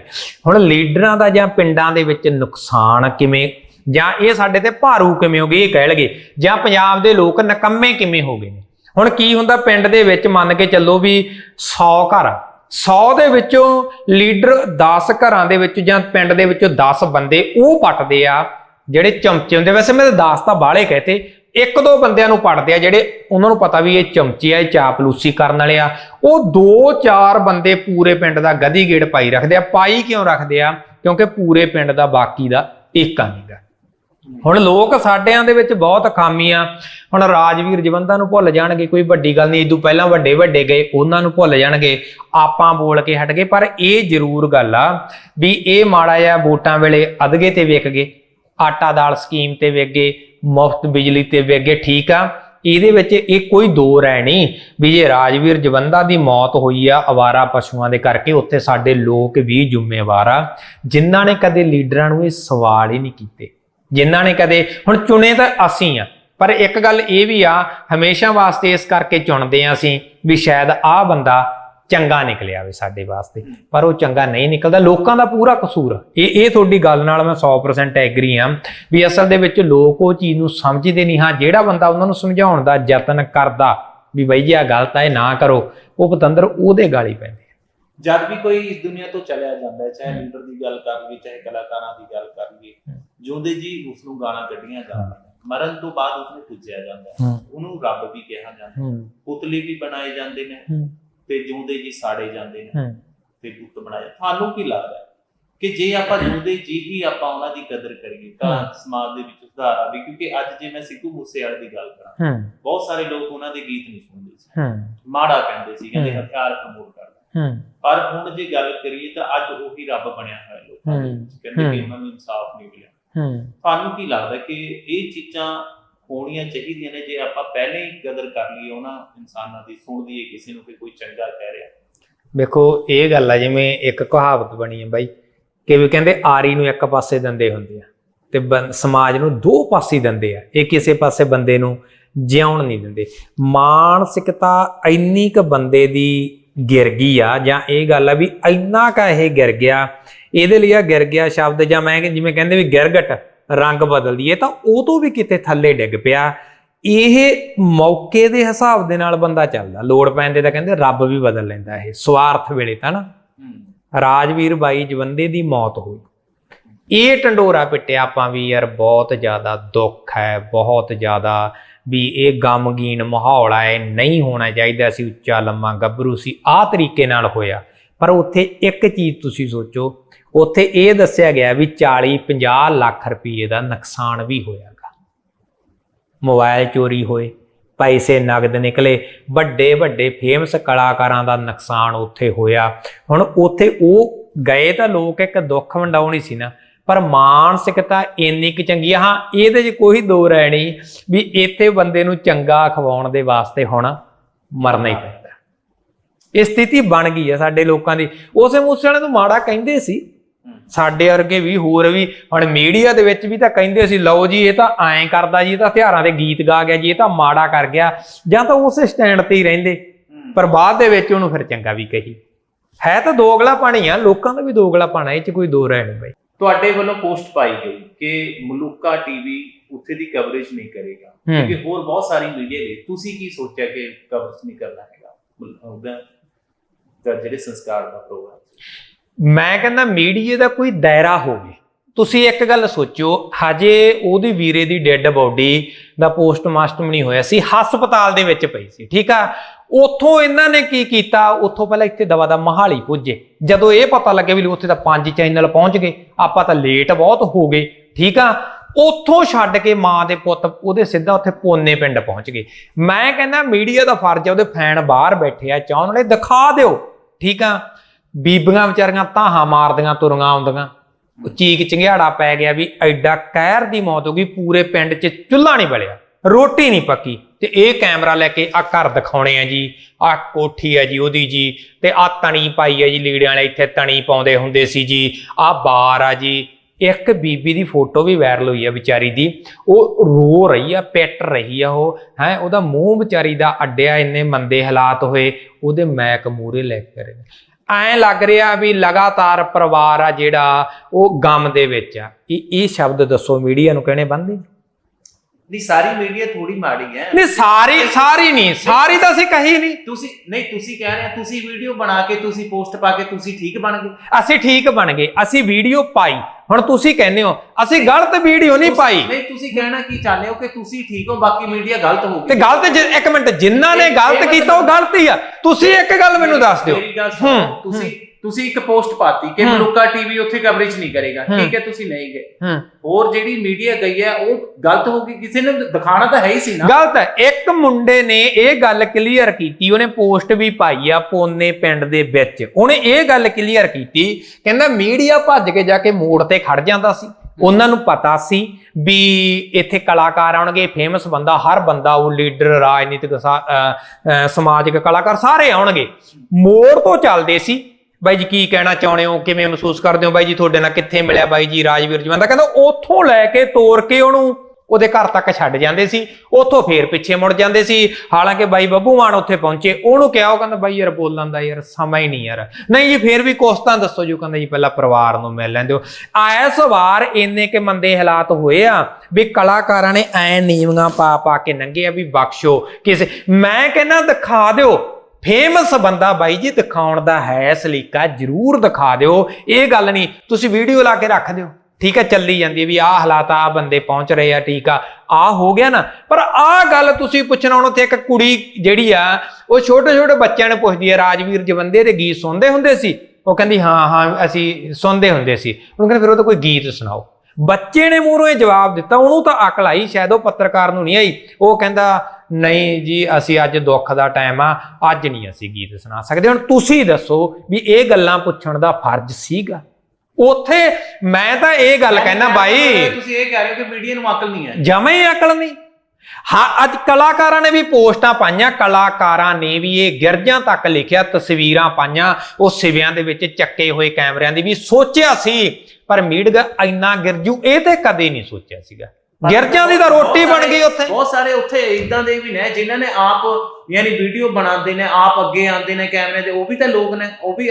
ਹੁਣ ਲੀਡਰਾਂ ਦਾ ਜਾਂ ਪਿੰਡਾਂ ਦੇ ਵਿੱਚ ਨੁਕਸਾਨ ਕਿਵੇਂ, ਜਾਂ ਇਹ ਸਾਡੇ ਤੇ ਭਾਰੂ ਕਿਵੇਂ ਹੋ ਗਏ, ਇਹ ਕਹਿ ਲਗੇ ਜਾਂ ਪੰਜਾਬ ਦੇ ਲੋਕ ਨਕੰਮੇ ਕਿਵੇਂ ਹੋ ਗਏ ਨੇ? ਹੁਣ ਕੀ ਹੁੰਦਾ ਪਿੰਡ ਦੇ ਵਿੱਚ ਮੰਨ ਕੇ ਚੱਲੋ ਵੀ 100 ਘਰ ਆ। 100 ਦੇ ਵਿੱਚੋਂ ਲੀਡਰ 10 ਘਰਾਂ ਦੇ ਵਿੱਚ ਜਾਂ ਪਿੰਡ ਦੇ ਵਿੱਚੋਂ 10 ਬੰਦੇ ਉਹ ਪੱਟਦੇ ਆ ਜਿਹੜੇ ਚਮਚੇ ਹੁੰਦੇ, ਵੈਸੇ ਮੈਂ 10 ਤਾਂ ਬਾਹਲੇ ਕਹਤੇ, ਇੱਕ ਦੋ ਬੰਦਿਆਂ ਨੂੰ ਪੜਦੇ ਆ ਜਿਹੜੇ ਉਹਨਾਂ ਨੂੰ ਪਤਾ ਵੀ ਇਹ ਚਮਚੇ ਆ, ਇਹ ਚਾਪਲੂਸੀ ਕਰਨ ਵਾਲੇ ਆ। ਉਹ ਦੋ ਚਾਰ ਬੰਦੇ ਪੂਰੇ ਪਿੰਡ ਦਾ ਗਦੀ ਗੇੜ ਪਾਈ ਰੱਖਦੇ ਆ। ਪਾਈ ਕਿਉਂ ਰੱਖਦੇ ਆ? ਕਿਉਂਕਿ ਪੂਰੇ ਪਿੰਡ ਦਾ ਬਾਕੀ ਦਾ ਏਕਾ ਨਹੀਂਗਾ ਹੁਣ ਲੋਕ ਸਾਡਿਆਂ ਦੇ ਵਿੱਚ ਬਹੁਤ ਖਾਮੀਆਂ ਹੁਣ ਰਾਜਵੀਰ ਜਵੰਦਾ ਨੂੰ ਭੁੱਲ ਜਾਣਗੇ, ਕੋਈ ਵੱਡੀ ਗੱਲ ਨਹੀਂ ਇਦੋਂ ਪਹਿਲਾਂ ਵੱਡੇ ਵੱਡੇ ਗਏ, ਉਹਨਾਂ ਨੂੰ ਭੁੱਲ ਜਾਣਗੇ। ਆਪਾਂ ਬੋਲ ਕੇ ਹਟ ਗਏ, ਪਰ ਇਹ ਜ਼ਰੂਰ ਗੱਲ ਆ ਵੀ ਇਹ ਮਾੜਾ ਜਿਹਾ ਵੋਟਾਂ ਵੇਲੇ ਅਧਗੇ ਤੇ ਵੇਖ ਗਏ। ਆਟਾ ਦਾਲ ਸਕੀਮ ਤੇ ਵੇਗੇ ਮੁਫਤ ਬਿਜਲੀ ਤੇ ਵੇਗੇ ਠੀਕ ਆ। ਇਹਦੇ ਵਿੱਚ ਇਹ ਕੋਈ ਦੋ ਰਹਿ ਨਹੀਂ ਵੀ ਜੇ ਰਾਜਵੀਰ ਜਵੰਦਾ ਦੀ ਮੌਤ ਹੋਈ ਆ ਅਵਾਰਾ ਪਸ਼ੂਆਂ ਦੇ ਕਰਕੇ, ਉੱਥੇ ਸਾਡੇ ਲੋਕ ਵੀ ਜ਼ਿੰਮੇਵਾਰ ਆ। ਜਿਨ੍ਹਾਂ ਨੇ ਕਦੇ ਲੀਡਰਾਂ ਨੂੰ ਇਹ ਸਵਾਲ ਹੀ ਨਹੀਂ ਕੀਤੇ। ਜਿਨ੍ਹਾਂ ਨੇ ਕਦੇ, ਹੁਣ ਚੁਣੇ ਤਾਂ ਅਸੀਂ ਆ, ਪਰ ਇੱਕ ਗੱਲ ਇਹ ਵੀ ਆ, ਹਮੇਸ਼ਾ ਵਾਸਤੇ ਇਸ ਕਰਕੇ ਚੁਣਦੇ ਆ ਅਸੀਂ ਵੀ ਸ਼ਾਇਦ ਆਹ ਬੰਦਾ ਚੰਗਾ ਨਿਕਲਿਆ ਵੇ ਸਾਡੇ ਵਾਸਤੇ। ਪਰ ਉਹ ਚੰਗਾ ਨਹੀਂ ਨਿਕਲਦਾ। ਲੋਕਾਂ ਦਾ ਪੂਰਾ ਕਸੂਰ। ਇਹ ਇਹ ਤੁਹਾਡੀ ਗੱਲ ਨਾਲ ਮੈਂ 100% ਐਗਰੀ ਆ ਵੀ ਅਸਲ ਦੇ ਵਿੱਚ ਲੋਕ ਉਹ ਚੀਜ਼ ਨੂੰ ਸਮਝਦੇ ਨਹੀਂ ਹਾਂ। ਜਿਹੜਾ ਬੰਦਾ ਉਹਨਾਂ ਨੂੰ ਸਮਝਾਉਣ ਦਾ ਯਤਨ ਕਰਦਾ ਵੀ ਬਈ ਜੀ ਆ ਗਲਤ ਆ ਇਹ ਨਾ ਕਰੋ ਉਹ ਪਤੰਦਰ ਉਹਦੇ ਗਾਲੀ ਪੈਂਦੇ ਜਦ ਵੀ ਕੋਈ ਇਸ ਦੁਨੀਆ ਤੋਂ ਚਲਿਆ ਜਾਂਦਾ ਹੈ ਚਾਹੇ ਲੀਡਰ ਦੀ ਗੱਲ ਕਰ ਲਈਏ ਚਾਹੇ ਕਲਾਕਾਰਾਂ ਦੀ ਗੱਲ ਕਰ ਲਈਏ ਜਿਉਂਦੇ ਜੀ ਉਸ ਨੂੰ ਗਾਲਾਂ ਕੱਢੀਆਂ ਜਾਂਦੀਆਂ ਮਰਨ ਤੋਂ ਬਾਅਦ ਉਸ ਨੂੰ ਪੂਜਿਆ ਜਾਂਦਾ ਉਹਨੂੰ ਰੱਬ ਵੀ ਕਿਹਾ ਜਾਂਦਾ ਪੁਤਲੇ ਵੀ ਬਣਾਏ ਜਾਂਦੇ ਨੇ। ਤੇ ਜਿਉਂਦੇ ਜੀ ਸਾੜੇ ਜਾਂਦੇ ਨੇ ਹੂੰ। ਤੇ ਬੁੱਤ ਬਣਾਏ ਤੁਹਾਨੂੰ ਕੀ ਲੱਗਦਾ ਕਿ ਜੇ ਆਪਾਂ ਜਿਉਂਦੇ ਜੀ ਹੀ ਆਪਾਂ ਉਹਨਾਂ ਦੀ ਕਦਰ ਕਰੀਏ ਤਾਂ। ਸਮਾਜ ਦੇ ਵਿੱਚ ਸੁਧਾਰ ਆਵੇ ਕਿਉਂਕਿ ਅੱਜ ਜੇ ਮੈਂ ਸਿੱਧੂ ਮੂਸੇਵਾਲੇ ਦੀ ਗੱਲ ਕਰਾਂ ਬਹੁਤ ਸਾਰੇ ਲੋਕ ਉਹਨਾਂ ਦੇ ਗੀਤ ਨਹੀਂ ਸੁਣਦੇ ਸੀ। ਮਾੜਾ ਕਹਿੰਦੇ ਸੀ ਕਹਿੰਦੇ। ਹਥਿਆਰ ਪ੍ਰਮੋਟ ਕਰਦੇ। ਹੂੰ। ਪਰ ਹੁਣ ਜੇ ਗੱਲ ਕਰੀਏ ਤਾਂ ਅੱਜ ਉਹੀ ਰੱਬ ਬਣਿਆ ਹੋਇਆ ਲੋਕਾਂ ਦੇ। ਵਿੱਚ। ਕਹਿੰਦੇ ਕਿ। ਉਹਨਾਂ ਨੂੰ ਇਨਸਾਫ ਨਹੀਂ ਮਿਲਿਆ। ਤੁਹਾਨੂੰ ਕੀ ਲੱਗਦਾ ਕਿ ਇਹ ਚੀਜ਼ਾਂ ਹੋਣੀਆਂ ਚਾਹੀਦੀਆਂ ਨੇ, ਜੇ ਆਪਾਂ ਪਹਿਲੇ ਹੀ ਕਦਰ ਕਰ ਲਈਏ ਉਹਨਾਂ ਇਨਸਾਨਾਂ ਦੀ, ਸੁਣ ਲਈਏ ਕਿਸੇ ਨੂੰ ਕਿ ਕੋਈ ਚੰਗਾ ਕਹਿ ਰਿਹਾ। ਵੇਖੋ ਇਹ ਗੱਲ ਆ, ਜਿਵੇਂ ਇੱਕ ਕਹਾਵਤ ਬਣੀ ਹੈ ਬਾਈ, ਕਿ ਵੀ ਕਹਿੰਦੇ ਆਰੀ ਨੂੰ ਇੱਕ ਪਾਸੇ ਦੰਦੇ ਹੁੰਦੇ ਆ ਤੇ ਬੰ- ਸਮਾਜ ਨੂੰ ਦੋ ਪਾਸੇ ਦੰਦੇ ਆ। ਇਹ ਕਿਸੇ ਪਾਸੇ ਬੰਦੇ ਨੂੰ ਜਿਉਣ ਨਹੀਂ ਦਿੰਦੇ। ਮਾਨਸਿਕਤਾ ਇੰਨੀ ਕ ਬੰਦੇ ਦੀ ਗਿਰ ਗਈ ਆ, ਜਾਂ ਇਹ ਗੱਲ ਆ ਵੀ ਇੰਨਾ ਕ ਇਹ ਗਿਰ ਗਿਆ, ਇਹਦੇ ਲਈ ਆ ਗਿਰ ਗਿਆ ਸ਼ਬਦ, ਜਾਂ ਮੈਂ ਜਿਵੇਂ ਕਹਿੰਦੇ ਵੀ ਗਿਰਗਟ ਰੰਗ ਬਦਲਦੀ ਹੈ ਤਾਂ ਉਹ ਤੋਂ ਵੀ ਕਿਤੇ ਥੱਲੇ ਡਿੱਗ ਪਿਆ। ਇਹ ਮੌਕੇ ਦੇ ਹਿਸਾਬ ਦੇ ਨਾਲ ਬੰਦਾ ਚੱਲਦਾ। ਲੋੜ ਪੈਂਦੇ ਤਾਂ ਕਹਿੰਦੇ ਰੱਬ ਵੀ ਬਦਲ ਲੈਂਦਾ ਇਹ ਸਵਾਰਥ ਵੇਲੇ ਤਾਂ ਨਾ। ਰਾਜਵੀਰ ਬਾਈ ਜਵੰਦੇ ਦੀ ਮੌਤ ਹੋਈ। ਇਹ ਟੰਡੋਰਾ ਪਿੱਟਿਆ ਆਪਾਂ ਵੀ ਯਾਰ ਬਹੁਤ ਜ਼ਿਆਦਾ ਦੁੱਖ ਹੈ ਬਹੁਤ ਜ਼ਿਆਦਾ ਵੀ ਇਹ ਗਮਗੀਨ ਮਾਹੌਲ ਹੈ ਇਹ ਨਹੀਂ ਹੋਣਾ ਚਾਹੀਦਾ ਸੀ ਉੱਚਾ ਲੰਮਾ ਗੱਭਰੂ ਸੀ। ਆਹ ਤਰੀਕੇ ਨਾਲ ਹੋਇਆ। ਪਰ ਉੱਥੇ ਇੱਕ ਚੀਜ਼ ਤੁਸੀਂ ਸੋਚੋ ਉੱਥੇ ਇਹ ਦੱਸਿਆ ਗਿਆ ਵੀ 40 50 ਲੱਖ ਰੁਪਏ ਦਾ ਨੁਕਸਾਨ ਵੀ ਹੋਇਆਗਾ। ਮੋਬਾਈਲ ਚੋਰੀ ਹੋਏ, ਪੈਸੇ ਨਗਦ ਨਿਕਲੇ ਵੱਡੇ ਵੱਡੇ ਫੇਮਸ ਕਲਾਕਾਰਾਂ ਦਾ ਨੁਕਸਾਨ ਉੱਥੇ ਹੋਇਆ। ਹੁਣ ਉੱਥੇ ਉਹ ਗਏ ਤਾਂ ਲੋਕ ਇੱਕ ਦੁੱਖ ਵੰਡਾਉਣੀ ਸੀ ਨਾ, ਪਰ ਮਾਨਸਿਕਤਾ ਇੰਨੀ ਕਿ ਚੰਗੀ ਆ। ਹਾਂ, ਇਹਦੇ 'ਚ ਕੋਈ ਦੋ ਰਹਿ ਨਹੀਂ ਵੀ ਇੱਥੇ ਬੰਦੇ ਨੂੰ ਚੰਗਾ ਖਵਾਉਣ ਦੇ ਵਾਸਤੇ ਹੁਣ ਮਰਨਾ ਹੀ ਪੈਂਦਾ। ਇਹ ਸਥਿਤੀ ਬਣ ਗਈ ਆ ਸਾਡੇ ਲੋਕਾਂ ਦੀ। ਉਸੇ ਮੂਸੇ ਵਾਲੇ ਨੂੰ ਮਾੜਾ ਕਹਿੰਦੇ ਸੀ ਸਾਡੇ ਵਰਗੇ ਵੀ ਹੋਰ ਵੀ ਹੁਣ ਮੀਡੀਆ ਦੇ ਵਿੱਚ ਵੀ ਤਾਂ ਕਹਿੰਦੇ ਸੀ ਲਓ ਜੀ ਇਹ ਤਾਂ ਐਂ ਕਰਦਾ ਜੀ ਇਹ ਤਾਂ ਹਥਿਆਰਾਂ ਦੇ ਗੀਤ ਗਾ ਗਿਆ ਜੀ ਇਹ ਤਾਂ ਮਾੜਾ ਕਰ ਗਿਆ ਜਾਂ ਤਾਂ ਉਸੇ ਸਟੈਂਡ ਤੇ ਹੀ ਰਹਿੰਦੇ। ਪਰ ਬਾਅਦ ਦੇ ਵਿੱਚ ਉਹਨੂੰ ਫਿਰ ਚੰਗਾ ਵੀ ਕਹੀ। ਹੈ ਤਾਂ ਦੋਗਲਾ ਪਾਣੀ ਆ ਲੋਕਾਂ ਦਾ ਵੀ ਦੋਗਲਾ ਪਾਣਾ ਇਹ ਚ ਕੋਈ ਦੋ ਰਹਿ ਨਹੀਂ ਬਈ। ਤੁਹਾਡੇ ਵੱਲੋਂ ਪੋਸਟ ਪਾਈ ਗਈ ਕਿ ਮਲੂਕਾ ਟੀਵੀ ਉੱਥੇ ਦੀ ਕਵਰੇਜ ਨਹੀਂ ਕਰੇਗਾ। ਕਿਉਂਕਿ ਹੋਰ ਬਹੁਤ ਸਾਰੀ ਮੀਡੀਆ ਨੇ। ਤੁਸੀਂ ਕੀ ਸੋਚਿਆ ਕਿ ਕਵਰੇਜ ਨਹੀਂ ਕਰਨਾ ਹੈਗਾ? ਉਹਦਾ ਜਿਹੜੇ ਸੰਸਕਾਰ ਦਾ ਪ੍ਰੋਗਰਾਮ ਮੈਂ ਕਹਿੰਦਾ ਮੀਡੀਏ ਦਾ ਕੋਈ ਦਾਇਰਾ ਹੋਵੇ। ਤੁਸੀਂ ਇੱਕ ਗੱਲ ਸੋਚੋ ਹਜੇ ਉਹਦੀ ਵੀਰੇ ਦੀ ਡੈੱਡ ਬੋਡੀ ਦਾ ਪੋਸਟਮਾਸਟਮ ਨਹੀਂ ਹੋਇਆ ਸੀ, ਹਸਪਤਾਲ ਦੇ ਵਿੱਚ ਪਈ ਸੀ, ਠੀਕ ਆ? ਉੱਥੋਂ ਇਹਨਾਂ ਨੇ ਕੀ ਕੀਤਾ? ਉੱਥੋਂ ਪਹਿਲਾਂ ਇੱਥੇ ਦਵਾ ਦਾ ਮਹਾਲੀ ਪੁੱਜੇ। ਜਦੋਂ ਇਹ ਪਤਾ ਲੱਗੇ ਵੀ ਉੱਥੇ ਤਾਂ ਪੰਜ ਚੈਨਲ ਪਹੁੰਚ ਗਏ, ਆਪਾਂ ਤਾਂ ਲੇਟ ਬਹੁਤ ਹੋ ਗਏ, ਠੀਕ ਆ? ਉੱਥੋਂ ਛੱਡ ਕੇ ਮਾਂ ਦੇ ਪੁੱਤ, ਉਹਦੇ ਸਿੱਧਾ ਉੱਥੇ ਪੋਨੇ ਪਿੰਡ ਪਹੁੰਚ ਗਏ। ਮੈਂ ਕਹਿੰਦਾ ਮੀਡੀਆ ਦਾ ਫਰਜ਼ ਹੈ ਉਹਦੇ ਫੈਨ ਬਾਹਰ ਬੈਠੇ ਆ ਚਾਹੁਣ ਵਾਲੇ ਦਿਖਾ ਦਿਓ, ਠੀਕ ਆ? ਬੀਬੀਆਂ ਵਿਚਾਰੀਆਂ ਧਾਹਾਂ ਮਾਰਦੀਆਂ, ਤੁਰੀਆਂ ਆਉਂਦੀਆਂ। ਚੀਕ ਚੰਗਿਆੜਾ ਪੈ ਗਿਆ ਵੀ ਐਡਾ ਕਹਿਰ ਦੀ ਮੌਤ ਹੋ ਗਈ, ਪੂਰੇ ਪਿੰਡ 'ਚ ਚੁੱਲ੍ਹਾ ਨਹੀਂ ਬਲਿਆ, ਰੋਟੀ ਨਹੀਂ ਪੱਕੀ। ਤੇ ਇਹ ਕੈਮਰਾ ਲੈ ਕੇ ਆ ਘਰ ਦਿਖਾਉਣੇ ਆ ਜੀ ਆ ਕੋਠੀ ਆ ਜੀ ਉਹਦੀ ਜੀ, ਤੇ ਆ ਤਣੀ ਪਾਈ ਆ ਜੀ ਲੀੜਿਆਂ ਵਾਲੇ, ਇੱਥੇ ਤਣੀ ਪਾਉਂਦੇ ਹੁੰਦੇ ਸੀ ਜੀ ਆ ਬਾਰ ਆ ਜੀ। ਇੱਕ ਬੀਬੀ ਦੀ ਫੋਟੋ ਵੀ ਵਾਇਰਲ ਹੋਈ ਆ ਵਿਚਾਰੀ ਦੀ, ਉਹ ਰੋ ਰਹੀ ਆ, ਪਿੱਟ ਰਹੀ ਆ ਉਹ, ਹੈ, ਉਹਦਾ ਮੂੰਹ ਵਿਚਾਰੀ ਦਾ ਅੱਡਿਆ, ਇੰਨੇ ਮੰਦੇ ਹਾਲਾਤ ਹੋਏ, ਉਹਦੇ ਮੈਕ ਮੂਰੇ ਲੈ ਕੇ ਐਂ ਲੱਗ ਰਿਹਾ ਵੀ ਲਗਾਤਾਰ ਪਰਿਵਾਰ ਆ ਜਿਹੜਾ ਉਹ ਗਮ ਦੇ ਵਿੱਚ ਆ। ਇਹ ਇਹ ਸ਼ਬਦ ਦੱਸੋ, ਮੀਡੀਆ ਨੂੰ ਕਹਿਣੇ ਬੰਦੇ ਨਹੀਂ ਸਾਰੀ ਮੀਡੀਆ ਥੋੜੀ ਮਾੜੀ ਹੈ ਨਹੀਂ ਸਾਰੀ ਸਾਰੀ ਨਹੀਂ ਸਾਰੀ ਤਾਂ ਅਸੀਂ ਕਹੀ ਨਹੀਂ। ਤੁਸੀਂ ਨਹੀਂ ਤੁਸੀਂ ਕਹਿ ਰਹੇ ਤੁਸੀਂ ਵੀਡੀਓ ਬਣਾ ਕੇ ਤੁਸੀਂ ਪੋਸਟ ਪਾ ਕੇ ਤੁਸੀਂ ਠੀਕ ਬਣ ਗਏ। ਅਸੀਂ ਠੀਕ ਬਣ ਗਏ ਅਸੀਂ ਵੀਡੀਓ ਪਾਈ। ਹੁਣ ਤੁਸੀਂ ਕਹਿੰਦੇ ਹੋ ਅਸੀਂ ਗਲਤ ਵੀਡੀਓ ਨਹੀਂ ਪਾਈ। ਨਹੀਂ ਤੁਸੀਂ ਕਹਿਣਾ ਕੀ ਚਾਹੁੰਦੇ ਹੋ ਕਿ ਤੁਸੀਂ ਠੀਕ ਹੋ ਬਾਕੀ ਮੀਡੀਆ ਗਲਤ ਹੋ ਤੇ ਗਈ ਗਲਤ ਜੇ- ਇੱਕ ਮਿੰਟ ਜਿਨ੍ਹਾਂ ਨੇ ਗਲਤ ਕੀਤਾ ਉਹ ਗਲਤ ਹੀ ਆ। ਤੁਸੀਂ ਇੱਕ ਗੱਲ ਮੈਨੂੰ ਦੱਸ ਦਿਓ। ਮੇਰੀ ਗੱਲ ਤੁਸੀਂ ਤੁਸੀਂ ਇੱਕ ਪੋਸਟ ਪਾਤੀ ਕਿ। ਮਲੂਕਾ ਟੀਵੀ ਉੱਥੇ ਕਵਰੇਜ ਨਹੀਂ ਕਰੇਗਾ। ਠੀਕ ਹੈ ਤੁਸੀਂ ਨਹੀਂ ਗਏ। ਹੋਰ ਜਿਹੜੀ ਮੀਡੀਆ ਗਈ ਹੈ ਉਹ ਗਲਤ ਹੋ ਗਈ ਕਿਸੇ ਨੇ ਦਿਖਾਣਾ ਤਾਂ ਹੈ ਹੀ ਸੀ ਨਾ। ਗਲਤ ਹੈ। ਇੱਕ ਮੁੰਡੇ ਨੇ ਇਹ ਗੱਲ ਕਲੀਅਰ ਕੀਤੀ ਉਹਨੇ ਪੋਸਟ ਵੀ ਪਾਈ ਆ ਪੋਨੇ ਪਿੰਡ ਦੇ ਵਿੱਚ। ਉਹਨੇ ਇਹ ਗੱਲ ਕਲੀਅਰ ਕੀਤੀ ਕਹਿੰਦਾ ਮੀਡੀਆ ਭੱਜ ਕੇ ਜਾ ਕੇ ਮੋੜ ਤੇ ਖੜ ਜਾਂਦਾ ਸੀ। ਉਹਨਾਂ ਨੂੰ ਪਤਾ ਸੀ ਵੀ ਇੱਥੇ ਕਲਾਕਾਰ ਆਉਣਗੇ ਫੇਮਸ ਬੰਦਾ ਹਰ ਬੰਦਾ ਉਹ ਲੀਡਰ ਰਾਜਨੀਤਿਕ ਸਮਾਜਿਕ ਕਲਾਕਾਰ ਸਾਰੇ ਆਉਣਗੇ। ਮੋੜ ਤੋਂ ਚੱਲਦੇ ਸੀ। ਬਾਈ ਜੀ ਕੀ ਕਹਿਣਾ ਚਾਹੁੰਦੇ ਹੋ? ਕਿਵੇਂ ਮਹਿਸੂਸ ਕਰਦੇ ਹੋ ਬਾਈ ਜੀ? ਤੁਹਾਡੇ ਨਾਲ ਕਿੱਥੇ ਮਿਲਿਆ ਬਾਈ ਜੀ ਰਾਜਵੀਰ ਜਵੰਦਾ? ਕਹਿੰਦਾ ਉੱਥੋਂ ਲੈ ਕੇ ਤੋਰ ਕੇ ਉਹਨੂੰ ਉਹਦੇ ਘਰ ਤੱਕ ਛੱਡ ਜਾਂਦੇ ਸੀ। ਉੱਥੋਂ ਫੇਰ ਪਿੱਛੇ ਮੁੜ ਜਾਂਦੇ ਸੀ। ਹਾਲਾਂਕਿ ਬਾਈ ਬੱਬੂ ਮਾਨ ਉੱਥੇ ਪਹੁੰਚੇ। ਉਹਨੂੰ ਕਿਹਾ, ਉਹ ਕਹਿੰਦਾ, ਬਾਈ ਯਾਰ ਬੋਲਣ ਦਾ ਯਾਰ ਸਮਾਂ ਹੀ ਨਹੀਂ ਯਾਰ। ਨਹੀਂ ਜੀ, ਫੇਰ ਵੀ ਕੁਛ ਤਾਂ ਦੱਸੋ ਜੀ। ਕਹਿੰਦਾ ਜੀ, ਪਹਿਲਾਂ ਪਰਿਵਾਰ ਨੂੰ ਮਿਲ ਲੈਂਦੇ ਹੋ। ਐਸ ਵਾਰ ਇੰਨੇ ਕੇ ਮੰਦੇ ਹਾਲਾਤ ਹੋਏ ਆ ਵੀ ਕਲਾਕਾਰਾਂ ਨੇ ਐ ਨੀਵੀਆਂ ਪਾ ਪਾ ਕੇ ਨੰਗੇ ਆ ਵੀ ਬਖਸ਼ੋ। ਕਿਸੇ ਮੈਂ ਕਹਿੰਦਾ ਦਿਖਾ ਦਿਓ। ਫੇਮਸ ਬੰਦਾ ਬਾਈ ਜੀ ਦਿਖਾਉਣ ਦਾ ਹੈ ਸਲੀਕਾ ਜਰੂਰ ਦਿਖਾ ਦਿਓ। ਇਹ ਗੱਲ ਨਹੀਂ, ਤੁਸੀਂ ਵੀਡੀਓ ਲਾ ਕੇ ਰੱਖ ਦਿਓ। ਠੀਕ ਹੈ, ਚੱਲੀ ਜਾਂਦੀ ਵੀ ਆਹ ਹਾਲਾਤ ਆ ਬੰਦੇ ਪਹੁੰਚ ਰਹੇ ਆ, ਠੀਕ ਆ। ਆ ਹੋ ਗਿਆ ਨਾ, ਪਰ ਆਹ ਗੱਲ ਤੁਸੀਂ ਪੁੱਛਣਾ ਹੁਣ ਉੱਥੇ ਇੱਕ ਕੁੜੀ ਜਿਹੜੀ ਆ, ਉਹ ਛੋਟੇ ਛੋਟੇ ਬੱਚਿਆਂ ਨੂੰ ਪੁੱਛਦੀ ਹੈ, ਰਾਜਵੀਰ ਜਵੰਦੇ ਦੇ ਗੀਤ ਸੁਣਦੇ ਹੁੰਦੇ ਸੀ? ਉਹ ਕਹਿੰਦੀ, ਹਾਂ ਹਾਂ, ਅਸੀਂ ਸੁਣਦੇ ਹੁੰਦੇ ਸੀ। ਉਹਨੂੰ ਕਹਿੰਦੇ, ਫਿਰ ਉਹ ਤਾਂ ਕੋਈ ਗੀਤ ਸੁਣਾਓ। ਬੱਚੇ ਨੇ ਮੂਹਰੋਂ ਇਹ ਜਵਾਬ ਦਿੱਤਾ, ਉਹਨੂੰ ਤਾਂ ਅਕਲ ਆਈ, ਸ਼ਾਇਦ ਉਹ ਪੱਤਰਕਾਰ ਨੂੰ ਨਹੀਂ ਆਈ। ਉਹ ਕਹਿੰਦਾ ਨਹੀਂ ਜੀ ਅਸੀਂ ਅੱਜ ਦੁੱਖ ਦਾ ਟਾਈਮ ਆ ਅੱਜ ਨਹੀਂ ਅਸੀਂ ਗੀਤ ਸੁਣਾ ਸਕਦੇ। ਹੁਣ ਤੁਸੀਂ ਦੱਸੋ ਵੀ ਇਹ ਗੱਲਾਂ ਪੁੱਛਣ ਦਾ ਫਰਜ਼ ਸੀਗਾ? ਉੱਥੇ ਮੈਂ ਤਾਂ ਇਹ ਗੱਲ ਕਹਿਣਾ ਬਾਈ। ਤੁਸੀਂ ਇਹ ਕਹਿ ਰਹੇ ਹੋ ਕਿ ਮੀਡੀਆ ਨੂੰ ਅਕਲ ਨਹੀਂ ਹੈ। ਜਮੇ ਹੀ ਅਕਲ ਨਹੀਂ। ਹਾਂ ਅੱਜ ਕਲਾਕਾਰਾਂ ਨੇ ਵੀ ਪੋਸਟਾਂ ਪਾਈਆਂ ਕਲਾਕਾਰਾਂ ਨੇ ਵੀ ਇਹ ਗਿਰਜਾਂ ਤੱਕ ਲਿਖਿਆ ਤਸਵੀਰਾਂ ਪਾਈਆਂ ਉਹ ਸਿਵਿਆਂ ਦੇ ਵਿੱਚ ਚੱਕੇ ਹੋਏ ਕੈਮਰਿਆਂ ਦੀ ਵੀ ਸੋਚਿਆ ਸੀ ਪਰ ਮੀਡੀਆ ਇੰਨਾ ਗਿਰਜੂ ਇਹ ਤੇ ਕਦੇ ਨਹੀਂ ਸੋਚਿਆ ਸੀਗਾ। ਗਿਰਜਾਂ ਦੀ ਤਾਂ ਰੋਟੀ ਬਣ ਗਈ ਉੱਥੇ। ਬਹੁਤ ਸਾਰੇ ਉੱਥੇ ਇਦਾਂ ਦੇ ਵੀ ਨੇ ਜਿਨ੍ਹਾਂ ਨੇ ਆਪ ਯਾਨੀ ਵੀਡੀਓ ਬਣਾਉਂਦੇ ਨੇ ਆਪ ਅੱਗੇ ਆਉਂਦੇ ਨੇ ਕੈਮਰੇ ਦੇ ਉਹ ਵੀ ਤਾਂ ਲੋਕ ਨੇ ਉਹ ਵੀ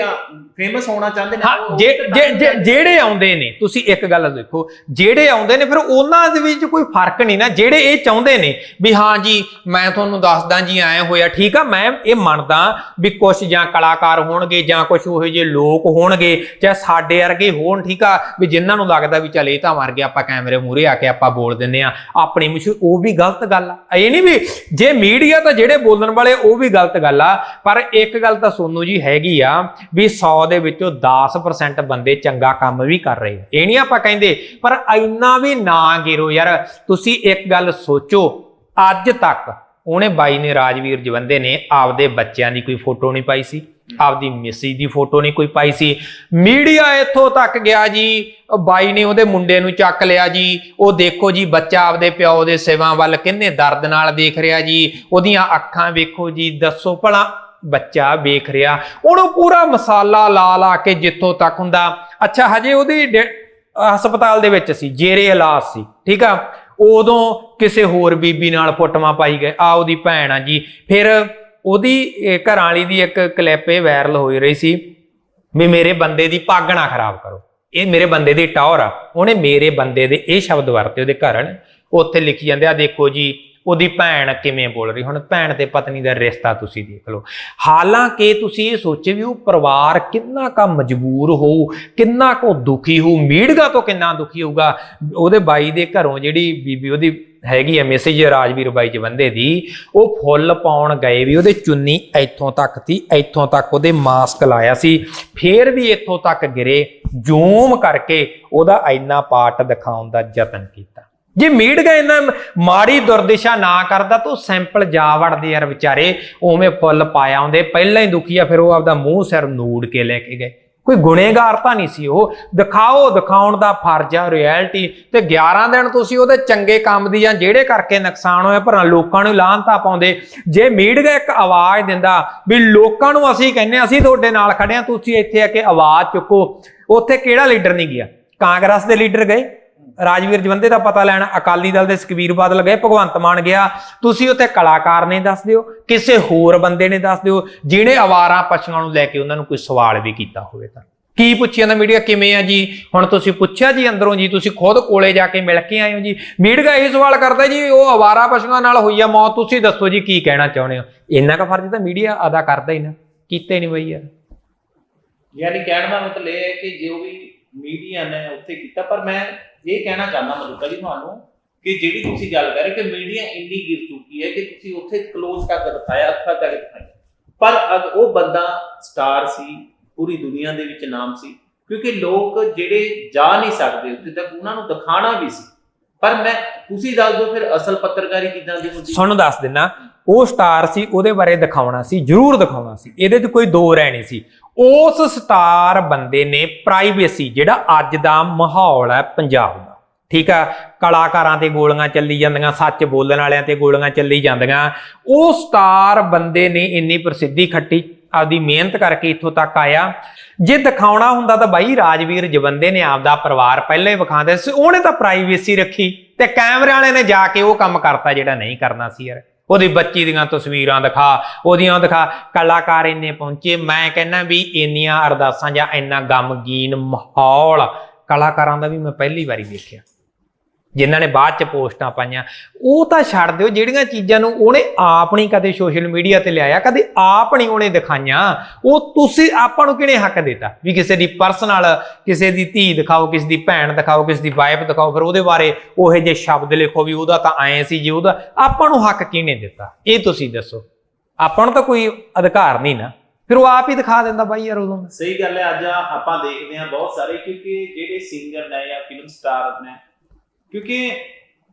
ਫੇਮਸ ਹੋਣਾ ਚਾਹੁੰਦੇ ਨੇ ਜਿਹੜੇ ਆਉਂਦੇ ਨੇ ਤੁਸੀਂ ਇੱਕ ਗੱਲ ਦੇਖੋ ਜਿਹੜੇ ਆਉਂਦੇ ਨੇ ਫਿਰ ਉਹਨਾਂ ਦੇ ਵਿੱਚ ਕੋਈ ਫ਼ਰਕ ਨਹੀਂ ਨਾ ਜਿਹੜੇ ਇਹ ਚਾਹੁੰਦੇ ਨੇ ਵੀ ਹਾਂ ਜੀ ਮੈਂ ਤੁਹਾਨੂੰ ਦੱਸਦਾ ਜੀ ਐ ਹੋਇਆ ਠੀਕ ਆ ਮੈਂ ਇਹ ਮੰਨਦਾ ਵੀ ਕੁਝ ਜਾਂ ਕਲਾਕਾਰ ਹੋਣਗੇ ਜਾਂ ਕੁਝ ਉਹੋ ਜਿਹੇ ਲੋਕ ਹੋਣਗੇ ਜਾਂ ਸਾਡੇ ਵਰਗੇ ਹੋਣ ਠੀਕ ਆ ਵੀ ਜਿਨ੍ਹਾਂ ਨੂੰ ਲੱਗਦਾ ਵੀ ਚੱਲ ਇਹ ਤਾਂ ਮਰ ਗਿਆ ਆਪਾਂ ਕੈਮਰੇ ਮੂਹਰੇ ਆ ਕੇ ਆਪਾਂ ਬੋਲ ਦਿੰਨੇ ਆ, ਆਪਣੀ ਮਸ਼ਹੂਰ ਉਹ ਵੀ ਗਲਤ ਗੱਲ ਆ। ਇਹ ਨਹੀਂ ਵੀ ਜੇ ਮੀਡੀਆ ਤਾਂ ਜਿਹੜੇ ਬੋਲਣ ਵਾਲੇ, ਉਹ ਵੀ ਗਲਤ ਗੱਲ ਆ, ਪਰ ਇੱਕ ਗੱਲ ਤਾਂ ਸੋਨੂ ਜੀ ਹੈਗੀ ਆ ਵੀ 100 ਦੇ ਵਿੱਚੋਂ 10% ਬੰਦੇ ਚੰਗਾ ਕੰਮ ਵੀ ਕਰ ਰਹੇ ਆ। ਇਹ ਨਹੀਂ ਆਪਾਂ ਕਹਿੰਦੇ, ਪਰ ਇੰਨਾ ਵੀ ਨਾ ਗਿਰੋ ਯਾਰ। ਤੁਸੀਂ ਇੱਕ ਗੱਲ ਸੋਚੋ, ਅੱਜ ਤੱਕ ਉਹਨੇ ਬਾਈ ਨੇ ਰਾਜਵੀਰ ਜਵੰਦੇ ਨੇ ਆਪਦੇ ਬੱਚਿਆਂ ਦੀ ਕੋਈ ਫੋਟੋ ਨਹੀਂ ਪਾਈ ਸੀ। ਆਪਦੀ ਮਿਸੀ ਦੀ ਫੋਟੋ ਨਹੀਂ ਕੋਈ ਪਾਈ ਸੀ। ਮੀਡੀਆ ਇੱਥੋਂ ਤੱਕ ਗਿਆ ਜੀ ਬਾਈ ਨੇ ਉਹਦੇ ਮੁੰਡੇ ਨੂੰ ਚੱਕ ਲਿਆ ਜੀ। ਉਹ ਦੇਖੋ ਜੀ, ਬੱਚਾ ਆਪਦੇ ਪਿਓ ਦੇ ਸੇਵਾ ਵੱਲ ਕਿੰਨੇ ਦਰਦ ਨਾਲ ਦੇਖ ਰਿਹਾ ਜੀ। ਉਹਦੀਆਂ ਅੱਖਾਂ ਵੇਖੋ ਜੀ, ਦੱਸੋ ਭਲਾ ਬੱਚਾ ਵੇਖ ਰਿਹਾ। ਉਹਨੂੰ ਪੂਰਾ ਮਸਾਲਾ ਲਾ ਲਾ ਕੇ ਜਿੱਥੋਂ ਤੱਕ ਹੁੰਦਾ। ਅੱਛਾ, ਹਜੇ ਉਹਦੀ ਡੈ- ਹਸਪਤਾਲ ਦੇ ਵਿੱਚ ਸੀ, ਜੇਰੇ ਇਲਾਜ ਸੀ, ਠੀਕ ਆ? ਉਦੋਂ ਕਿਸੇ ਹੋਰ ਬੀਬੀ ਨਾਲ ਫੋਟੋਆਂ ਪਾਈ ਗਏ। ਆ ਉਹਦੀ ਭੈਣ ਆ ਜੀ। ਫਿਰ ਉਹਦੀ ਘਰਾਂ ਵਾਲੀ ਦੀ ਇੱਕ ਕਲਿੱਪ ਇਹ ਵਾਇਰਲ ਹੋਈ ਰਹੀ ਸੀ ਵੀ ਮੇਰੇ ਬੰਦੇ ਦੀ ਪੱਗ ਨਾ ਖਰਾਬ ਕਰੋ। ਇਹ ਮੇਰੇ ਬੰਦੇ ਦੀ ਟੌਰ ਆ। ਉਹਨੇ ਮੇਰੇ ਬੰਦੇ ਦੇ ਇਹ ਸ਼ਬਦ ਵਰਤੇ, ਉਹਦੇ ਘਰ ਉੱਥੇ ਲਿਖੀ ਜਾਂਦੇ ਆ, ਦੇਖੋ ਜੀ, ਉਹਦੀ ਭੈਣ ਕਿਵੇਂ ਬੋਲ ਰਹੀ। ਹੁਣ ਭੈਣ ਤੇ ਪਤਨੀ ਦਾ ਰਿਸ਼ਤਾ ਤੁਸੀਂ ਦੇਖ ਲਓ। ਹਾਲਾਂਕਿ ਤੁਸੀਂ ਇਹ ਸੋਚੇ ਵੀ ਉਹ ਪਰਿਵਾਰ ਕਿੰਨਾ ਕਾ ਮਜਬੂਰ ਹੋਊ ਕਿੰਨਾ ਕੋ ਦੁਖੀ ਹੋਊ ਮੀਡੀਆ ਤੋਂ ਕਿੰਨਾ ਦੁਖੀ ਹੋਊਗਾ। ਉਹਦੇ ਬਾਈ ਦੇ ਘਰੋਂ ਜਿਹੜੀ ਬੀਬੀ, ਉਹਦੀ ਹੈਗੀ ਆ ਮੈਸੇਜ ਰਾਜਵੀਰ ਬਾਈ ਜਵੰਦੇ ਦੀ, ਉਹ ਫੁੱਲ ਪਾਉਣ ਗਏ ਵੀ ਉਹਦੇ ਚੁੰਨੀ ਇੱਥੋਂ ਤੱਕ ਸੀ, ਇੱਥੋਂ ਤੱਕ ਉਹਦੇ ਮਾਸਕ ਲਾਇਆ ਸੀ, ਫੇਰ ਵੀ ਇੱਥੋਂ ਤੱਕ ਗਿਰੇ, ਜ਼ੂਮ ਕਰਕੇ ਉਹਦਾ ਇੰਨਾ ਪਾਰਟ ਦਿਖਾਉਣ ਦਾ ਯਤਨ ਕੀਤਾ। ਜੇ ਮੀਡੀਆ ਇਹਨਾਂ ਮਾੜੀ ਦੁਰਦਿਸ਼ਾ ਨਾ ਕਰਦਾ ਤਾਂ ਉਹ ਸੈਂਪਲ ਜਾ ਵੜਦੇ ਯਾਰ ਵਿਚਾਰੇ, ਉਵੇਂ ਫੁੱਲ ਪਾਇਆ ਹੁੰਦੇ ਪਹਿਲਾਂ ਹੀ ਦੁਖੀ ਆ, ਫਿਰ ਉਹ ਆਪਦਾ ਮੂੰਹ ਸਿਰ ਨੂੜ ਕੇ ਲੈ ਕੇ ਗਏ। ਕੋਈ ਗੁਨੇਗਾਰ ਤਾਂ ਨਹੀਂ ਸੀ ਉਹ। ਦਿਖਾਓ, ਦਿਖਾਉਣ ਦਾ ਫਰਜ਼ ਆ ਰਿਐਲਿਟੀ ਤੇ 11 ਦਿਨ ਤੁਸੀਂ ਉਹਦੇ ਚੰਗੇ ਕੰਮ ਦੀ ਜਾਂ ਜਿਹੜੇ ਕਰਕੇ ਨੁਕਸਾਨ ਹੋਇਆ ਪਰ ਲੋਕਾਂ ਨੂੰ ਲਾਹਨਤਾ ਪਾਉਂਦੇ। ਜੇ ਮੀਡੀਆ ਇੱਕ ਆਵਾਜ਼ ਦਿੰਦਾ ਵੀ ਲੋਕਾਂ ਨੂੰ ਅਸੀਂ ਕਹਿੰਨੇ ਅਸੀਂ ਤੁਹਾਡੇ ਨਾਲ ਖੜੇ ਆ ਤੁਸੀਂ ਇੱਥੇ ਆ ਕੇ ਆਵਾਜ਼ ਚੁੱਕੋ। ਉੱਥੇ ਕਿਹੜਾ ਲੀਡਰ ਨਹੀਂ ਗਿਆ? ਕਾਂਗਰਸ ਦੇ ਲੀਡਰ ਗਏ। ਰਾਜਵੀਰ ਜਵੰਦੇ ਦਾ ਪਤਾ ਲੈਣ ਅਕਾਲੀ ਦਲ ਦੇ ਸੁਖਬੀਰ ਬਾਦਲ ਗਏ, ਭਗਵੰਤ ਮਾਨ ਗਿਆ। ਤੁਸੀਂ ਉੱਥੇ ਕਲਾਕਾਰ ਨੇ ਦੱਸ ਦਿਓ, ਕਿਸੇ ਹੋਰ ਬੰਦੇ ਨੇ ਦੱਸ ਦਿਓ, ਜਿਹਨੇ ਆਵਾਰਾਂ ਪਸ਼ੂਆਂ ਨੂੰ ਲੈ ਕੇ ਉਹਨਾਂ ਨੂੰ ਕੋਈ ਸਵਾਲ ਵੀ ਕੀਤਾ ਹੋਵੇ ਤਾਂ। ਕੀ ਪੁੱਛੀ ਜਾਂਦਾ ਮੀਡੀਆ, ਕਿਵੇਂ ਆ ਜੀ? ਹੁਣ ਤੁਸੀਂ ਪੁੱਛਿਆ ਜੀ ਅੰਦਰੋਂ ਜੀ, ਤੁਸੀਂ ਖੁਦ ਕੋਲੇ ਜਾ ਕੇ ਮਿਲ ਕੇ ਆਏ ਹੋ ਜੀ। ਮੀਡੀਆ ਇਹ ਸਵਾਲ ਕਰਦਾ ਜੀ, ਉਹ ਆਵਾਰਾ ਪਸ਼ੂਆਂ ਨਾਲ ਹੋਈ ਆ ਮੌਤ, ਤੁਸੀਂ ਦੱਸੋ ਜੀ ਕੀ ਕਹਿਣਾ ਚਾਹੁੰਦੇ ਹੋ? ਇੰਨਾ ਕੁ ਫਰਜ਼ ਤਾਂ ਮੀਡੀਆ ਅਦਾ ਕਰਦਾ ਹੀ ਨਾ, ਕੀਤੇ ਨਹੀਂ ਬਈ ਯਾਰ। ਯਾਨੀ ਕਹਿਣ ਦਾ ਮਤਲਬ ਇਹ ਹੈ ਕਿ ਜੋ ਵੀ ਮੀਡੀਆ ਨੇ ਉੱਥੇ ਕੀਤਾ, ਪਰ ਮੈਂ ਇਹ ਕਹਿਣਾ ਚਾਹੁੰਦਾ ਮਲੂਕਾ ਜੀ ਤੁਹਾਨੂੰ ਕਿ ਜਿਹੜੀ ਤੁਸੀਂ ਗੱਲ ਕਰ ਰਹੇ ਕਿ ਮੀਡੀਆ ਇੰਨੀ ਗਿਰ ਚੁੱਕੀ ਹੈ ਕਿ ਤੁਸੀਂ ਉੱਥੇ ਕਲੋਜ਼ ਤੱਕ ਦਿਖਾਇਆ, ਅੱਖਾਂ ਤੱਕ ਦਿਖਾਇਆ ਪਰ ਅਗ ਉਹ ਬੰਦਾ ਸਟਾਰ ਸੀ, ਪੂਰੀ ਦੁਨੀਆ ਦੇ ਵਿੱਚ ਨਾਮ ਸੀ, ਕਿਉਂਕਿ ਲੋਕ ਜਿਹੜੇ ਜਾ ਨਹੀਂ ਸਕਦੇ ਉੱਥੇ ਤੱਕ, ਉਹਨਾਂ ਨੂੰ ਦਿਖਾਣਾ ਵੀ ਸੀ। ਪਰ ਮੈਂ, ਤੁਸੀਂ ਦੱਸ ਦਿਓ ਫਿਰ ਅਸਲ ਪੱਤਰਕਾਰੀ ਕਿਦਾਂ ਦੀ ਹੁੰਦੀ? ਤੁਹਾਨੂੰ ਦੱਸ ਦਿੰਨਾ। ਉਹ ਸਟਾਰ ਸੀ, ਉਹਦੇ ਬਾਰੇ ਦਿਖਾਉਣਾ ਸੀ, ਜ਼ਰੂਰ ਦਿਖਾਉਣਾ ਸੀ। ਇਹਦੇ 'ਚ ਕੋਈ ਦੋ ਰਹਿ ਨਹੀਂ ਸੀ। ਉਸ ਸਟਾਰ ਬੰਦੇ ਨੇ ਪ੍ਰਾਈਵੇਸੀ, ਜਿਹੜਾ ਅੱਜ ਦਾ ਮਾਹੌਲ ਹੈ ਪੰਜਾਬ ਦਾ, ਠੀਕ ਆ? ਕਲਾਕਾਰਾਂ ਤੇ ਗੋਲੀਆਂ ਚੱਲੀ ਜਾਂਦੀਆਂ, ਸੱਚ ਬੋਲਣ ਵਾਲਿਆਂ ਤੇ ਗੋਲੀਆਂ ਚੱਲੀ ਜਾਂਦੀਆਂ। ਉਹ ਸਟਾਰ ਬੰਦੇ ਨੇ ਇੰਨੀ ਪ੍ਰਸਿੱਧੀ ਖੱਟੀ ਆਪਦੀ ਮਿਹਨਤ ਕਰਕੇ ਇੱਥੋਂ ਤੱਕ ਆਇਆ। ਜੇ ਦਿਖਾਉਣਾ ਹੁੰਦਾ ਤਾਂ ਬਾਈ ਰਾਜਵੀਰ ਜਵੰਦੇ ਨੇ ਆਪਦਾ ਪਰਿਵਾਰ ਪਹਿਲਾਂ ਹੀ ਵਿਖਾਉਂਦੇ ਸੀ। ਉਹਨੇ ਤਾਂ ਪ੍ਰਾਈਵੇਸੀ ਰੱਖੀ ਤੇ ਕੈਮਰੇ ਵਾਲੇ ਨੇ ਜਾ ਕੇ ਉਹ ਕੰਮ ਕਰਤਾ ਜਿਹੜਾ ਨਹੀਂ ਕਰਨਾ ਸੀ ਯਾਰ। ਉਹਦੀ ਬੱਚੀ ਦੀਆਂ ਤਸਵੀਰਾਂ ਦਿਖਾ, ਉਹਦੀਆਂ ਦਿਖਾ, ਕਲਾਕਾਰ ਇੰਨੇ ਪਹੁੰਚੇ, ਮੈਂ ਕਹਿੰਦਾ ਵੀ ਇੰਨੀਆਂ ਅਰਦਾਸਾਂ ਜਾਂ ਇੰਨਾ ਗਮਗੀਨ ਮਾਹੌਲ, ਕਲਾਕਾਰਾਂ ਦਾ ਵੀ ਮੈਂ ਪਹਿਲੀ ਵਾਰੀ ਵੇਖਿਆ। ਜਿਨ੍ਹਾਂ ਨੇ ਬਾਅਦ ਚ ਪੋਸਟਾਂ ਪਾਈਆਂ, ਉਹ ਤਾਂ ਛੱਡ ਦਿਓ, ਜਿਹੜੀਆਂ ਚੀਜ਼ਾਂ ਨੂੰ ਉਹਨੇ ਆਪ ਨਹੀਂ ਕਦੇ ਸੋਸ਼ਲ ਮੀਡੀਆ ਤੇ ਲਿਆਇਆ, ਕਦੇ ਆਪ ਨਹੀਂ ਉਹਨੇ ਦਿਖਾਈਆਂ, ਉਹ ਤੁਸੀਂ ਆਪਾਂ ਨੂੰ ਕਿਹਨੇ ਹੱਕ ਦਿੱਤਾ? ਵੀ ਕਿਸੇ ਦੀ ਪਰਸਨਲ ਕਿਸੇ ਦੀ ਧੀ ਦਿਖਾਓ, ਕਿਸੇ ਦੀ ਭੈਣ ਦਿਖਾਓ, ਕਿਸੇ ਦੀ ਵਾਈਫ ਦਿਖਾਓ, ਫਿਰ ਉਹਦੇ ਬਾਰੇ ਉਹੇ ਜੇ ਸ਼ਬਦ ਲਿਖੋ ਵੀ ਉਹਦਾ ਤਾਂ ਐਂ ਸੀ ਜੀ, ਉਹਦਾ ਆਪਾਂ ਨੂੰ ਹੱਕ ਕਿਹਨੇ ਦਿੱਤਾ? ਇਹ ਤੁਸੀਂ ਦੱਸੋ। ਆਪਾਂ ਨੂੰ ਤਾਂ ਕੋਈ ਅਧਿਕਾਰ ਨਹੀਂ ਨਾ। ਫਿਰ ਉਹ ਆਪ ਹੀ ਦਿਖਾ ਦਿੰਦਾ ਬਾਈ ਯਾਰ ਉਦੋਂ। ਸਹੀ ਗੱਲ ਹੈ, ਅੱਜ ਆਪਾਂ ਦੇਖਦੇ ਹਾਂ ਬਹੁਤ ਸਾਰੇ, ਕਿਉਂਕਿ ਜਿਹੜੇ ਸਿੰਗਰ ਨੇ ਜਾਂ ਫਿਲਮ ਸਟਾਰ ਨੇ ਕਿਉਂਕਿ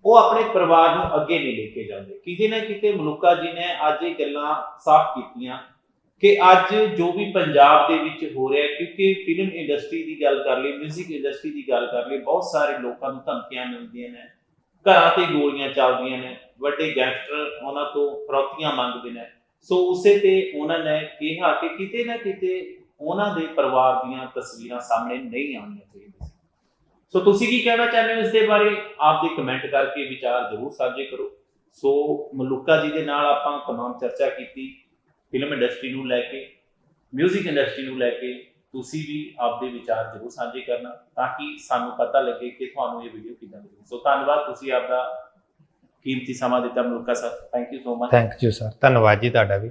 ਉਹ ਆਪਣੇ ਪਰਿਵਾਰ ਨੂੰ ਅੱਗੇ ਨਹੀਂ ਲੈ ਕੇ ਜਾਂਦੇ। ਕਿਤੇ ਨਾ ਕਿਤੇ ਮਲੂਕਾ ਜੀ ਨੇ ਅੱਜ ਇਹ ਗੱਲਾਂ ਸਾਫ਼ ਕੀਤੀਆਂ ਕਿ ਅੱਜ ਜੋ ਵੀ ਪੰਜਾਬ ਦੇ ਵਿੱਚ ਹੋ ਰਿਹਾ, ਕਿਉਂਕਿ ਫਿਲਮ ਇੰਡਸਟਰੀ ਦੀ ਗੱਲ ਕਰ ਲਈ 뮤직 ਇੰਡਸਟਰੀ ਦੀ ਗੱਲ ਕਰ ਲਈ ਬਹੁਤ ਸਾਰੇ ਲੋਕਾਂ ਨੂੰ ਧਮਕੀਆਂ ਮਿਲਦੀਆਂ ਨੇ, ਘਰਾਂ ਤੇ ਗੋਲੀਆਂ ਚੱਲਦੀਆਂ ਨੇ, ਵੱਡੇ ਗੈਂਗਸਟਰ ਉਹਨਾਂ ਤੋਂ ਫਰੋਤੀਆਂ ਮੰਗਦੇ ਨੇ। ਸੋ ਉਸੇ ਤੇ ਉਹਨਾਂ ਨੇ ਕਿਹਾ ਕਿ ਕਿਤੇ ਨਾ ਕਿਤੇ ਉਹਨਾਂ ਦੇ ਪਰਿਵਾਰ ਦੀਆਂ ਤਸਵੀਰਾਂ ਸਾਹਮਣੇ ਨਹੀਂ ਆਉਣੀਆਂ ਚਾਹੀਦੀਆਂ ਸੋ ਤੁਸੀਂ ਕੀ ਕਹਿਣਾ ਚਾਹੁੰਦੇ ਹੋ ਇਸ ਦੇ ਬਾਰੇ? ਆਪ ਦੇ ਕਮੈਂਟ ਕਰਕੇ ਵਿਚਾਰ ਜ਼ਰੂਰ ਸਾਂਝੇ ਕਰੋ। ਸੋ ਮਲੂਕਾ ਜੀ ਦੇ ਨਾਲ ਆਪਾਂ ਤਮਾਮ ਚਰਚਾ ਕੀਤੀ ਫਿਲਮ ਇੰਡਸਟਰੀ ਨੂੰ ਲੈ ਕੇ 뮤직 ਇੰਡਸਟਰੀ ਨੂੰ ਲੈ ਕੇ, ਤੁਸੀਂ ਵੀ ਆਪਦੇ ਵਿਚਾਰ ਜ਼ਰੂਰ ਸਾਂਝੇ ਕਰਨਾ ਤਾਂ ਕਿ ਸਾਨੂੰ ਪਤਾ ਲੱਗੇ ਕਿ ਤੁਹਾਨੂੰ ਇਹ ਵੀਡੀਓ ਕਿੱਦਾਂ ਲੱਗੀ। ਸੋ ਧੰਨਵਾਦ ਤੁਸੀਂ ਆਪਦਾ ਕੀਮਤੀ ਸਮਾਂ ਦਿੱਤਾ Maluka sir thank you so much thank you sir ਧੰਨਵਾਦ ਜੀ ਤੁਹਾਡਾ ਵੀ।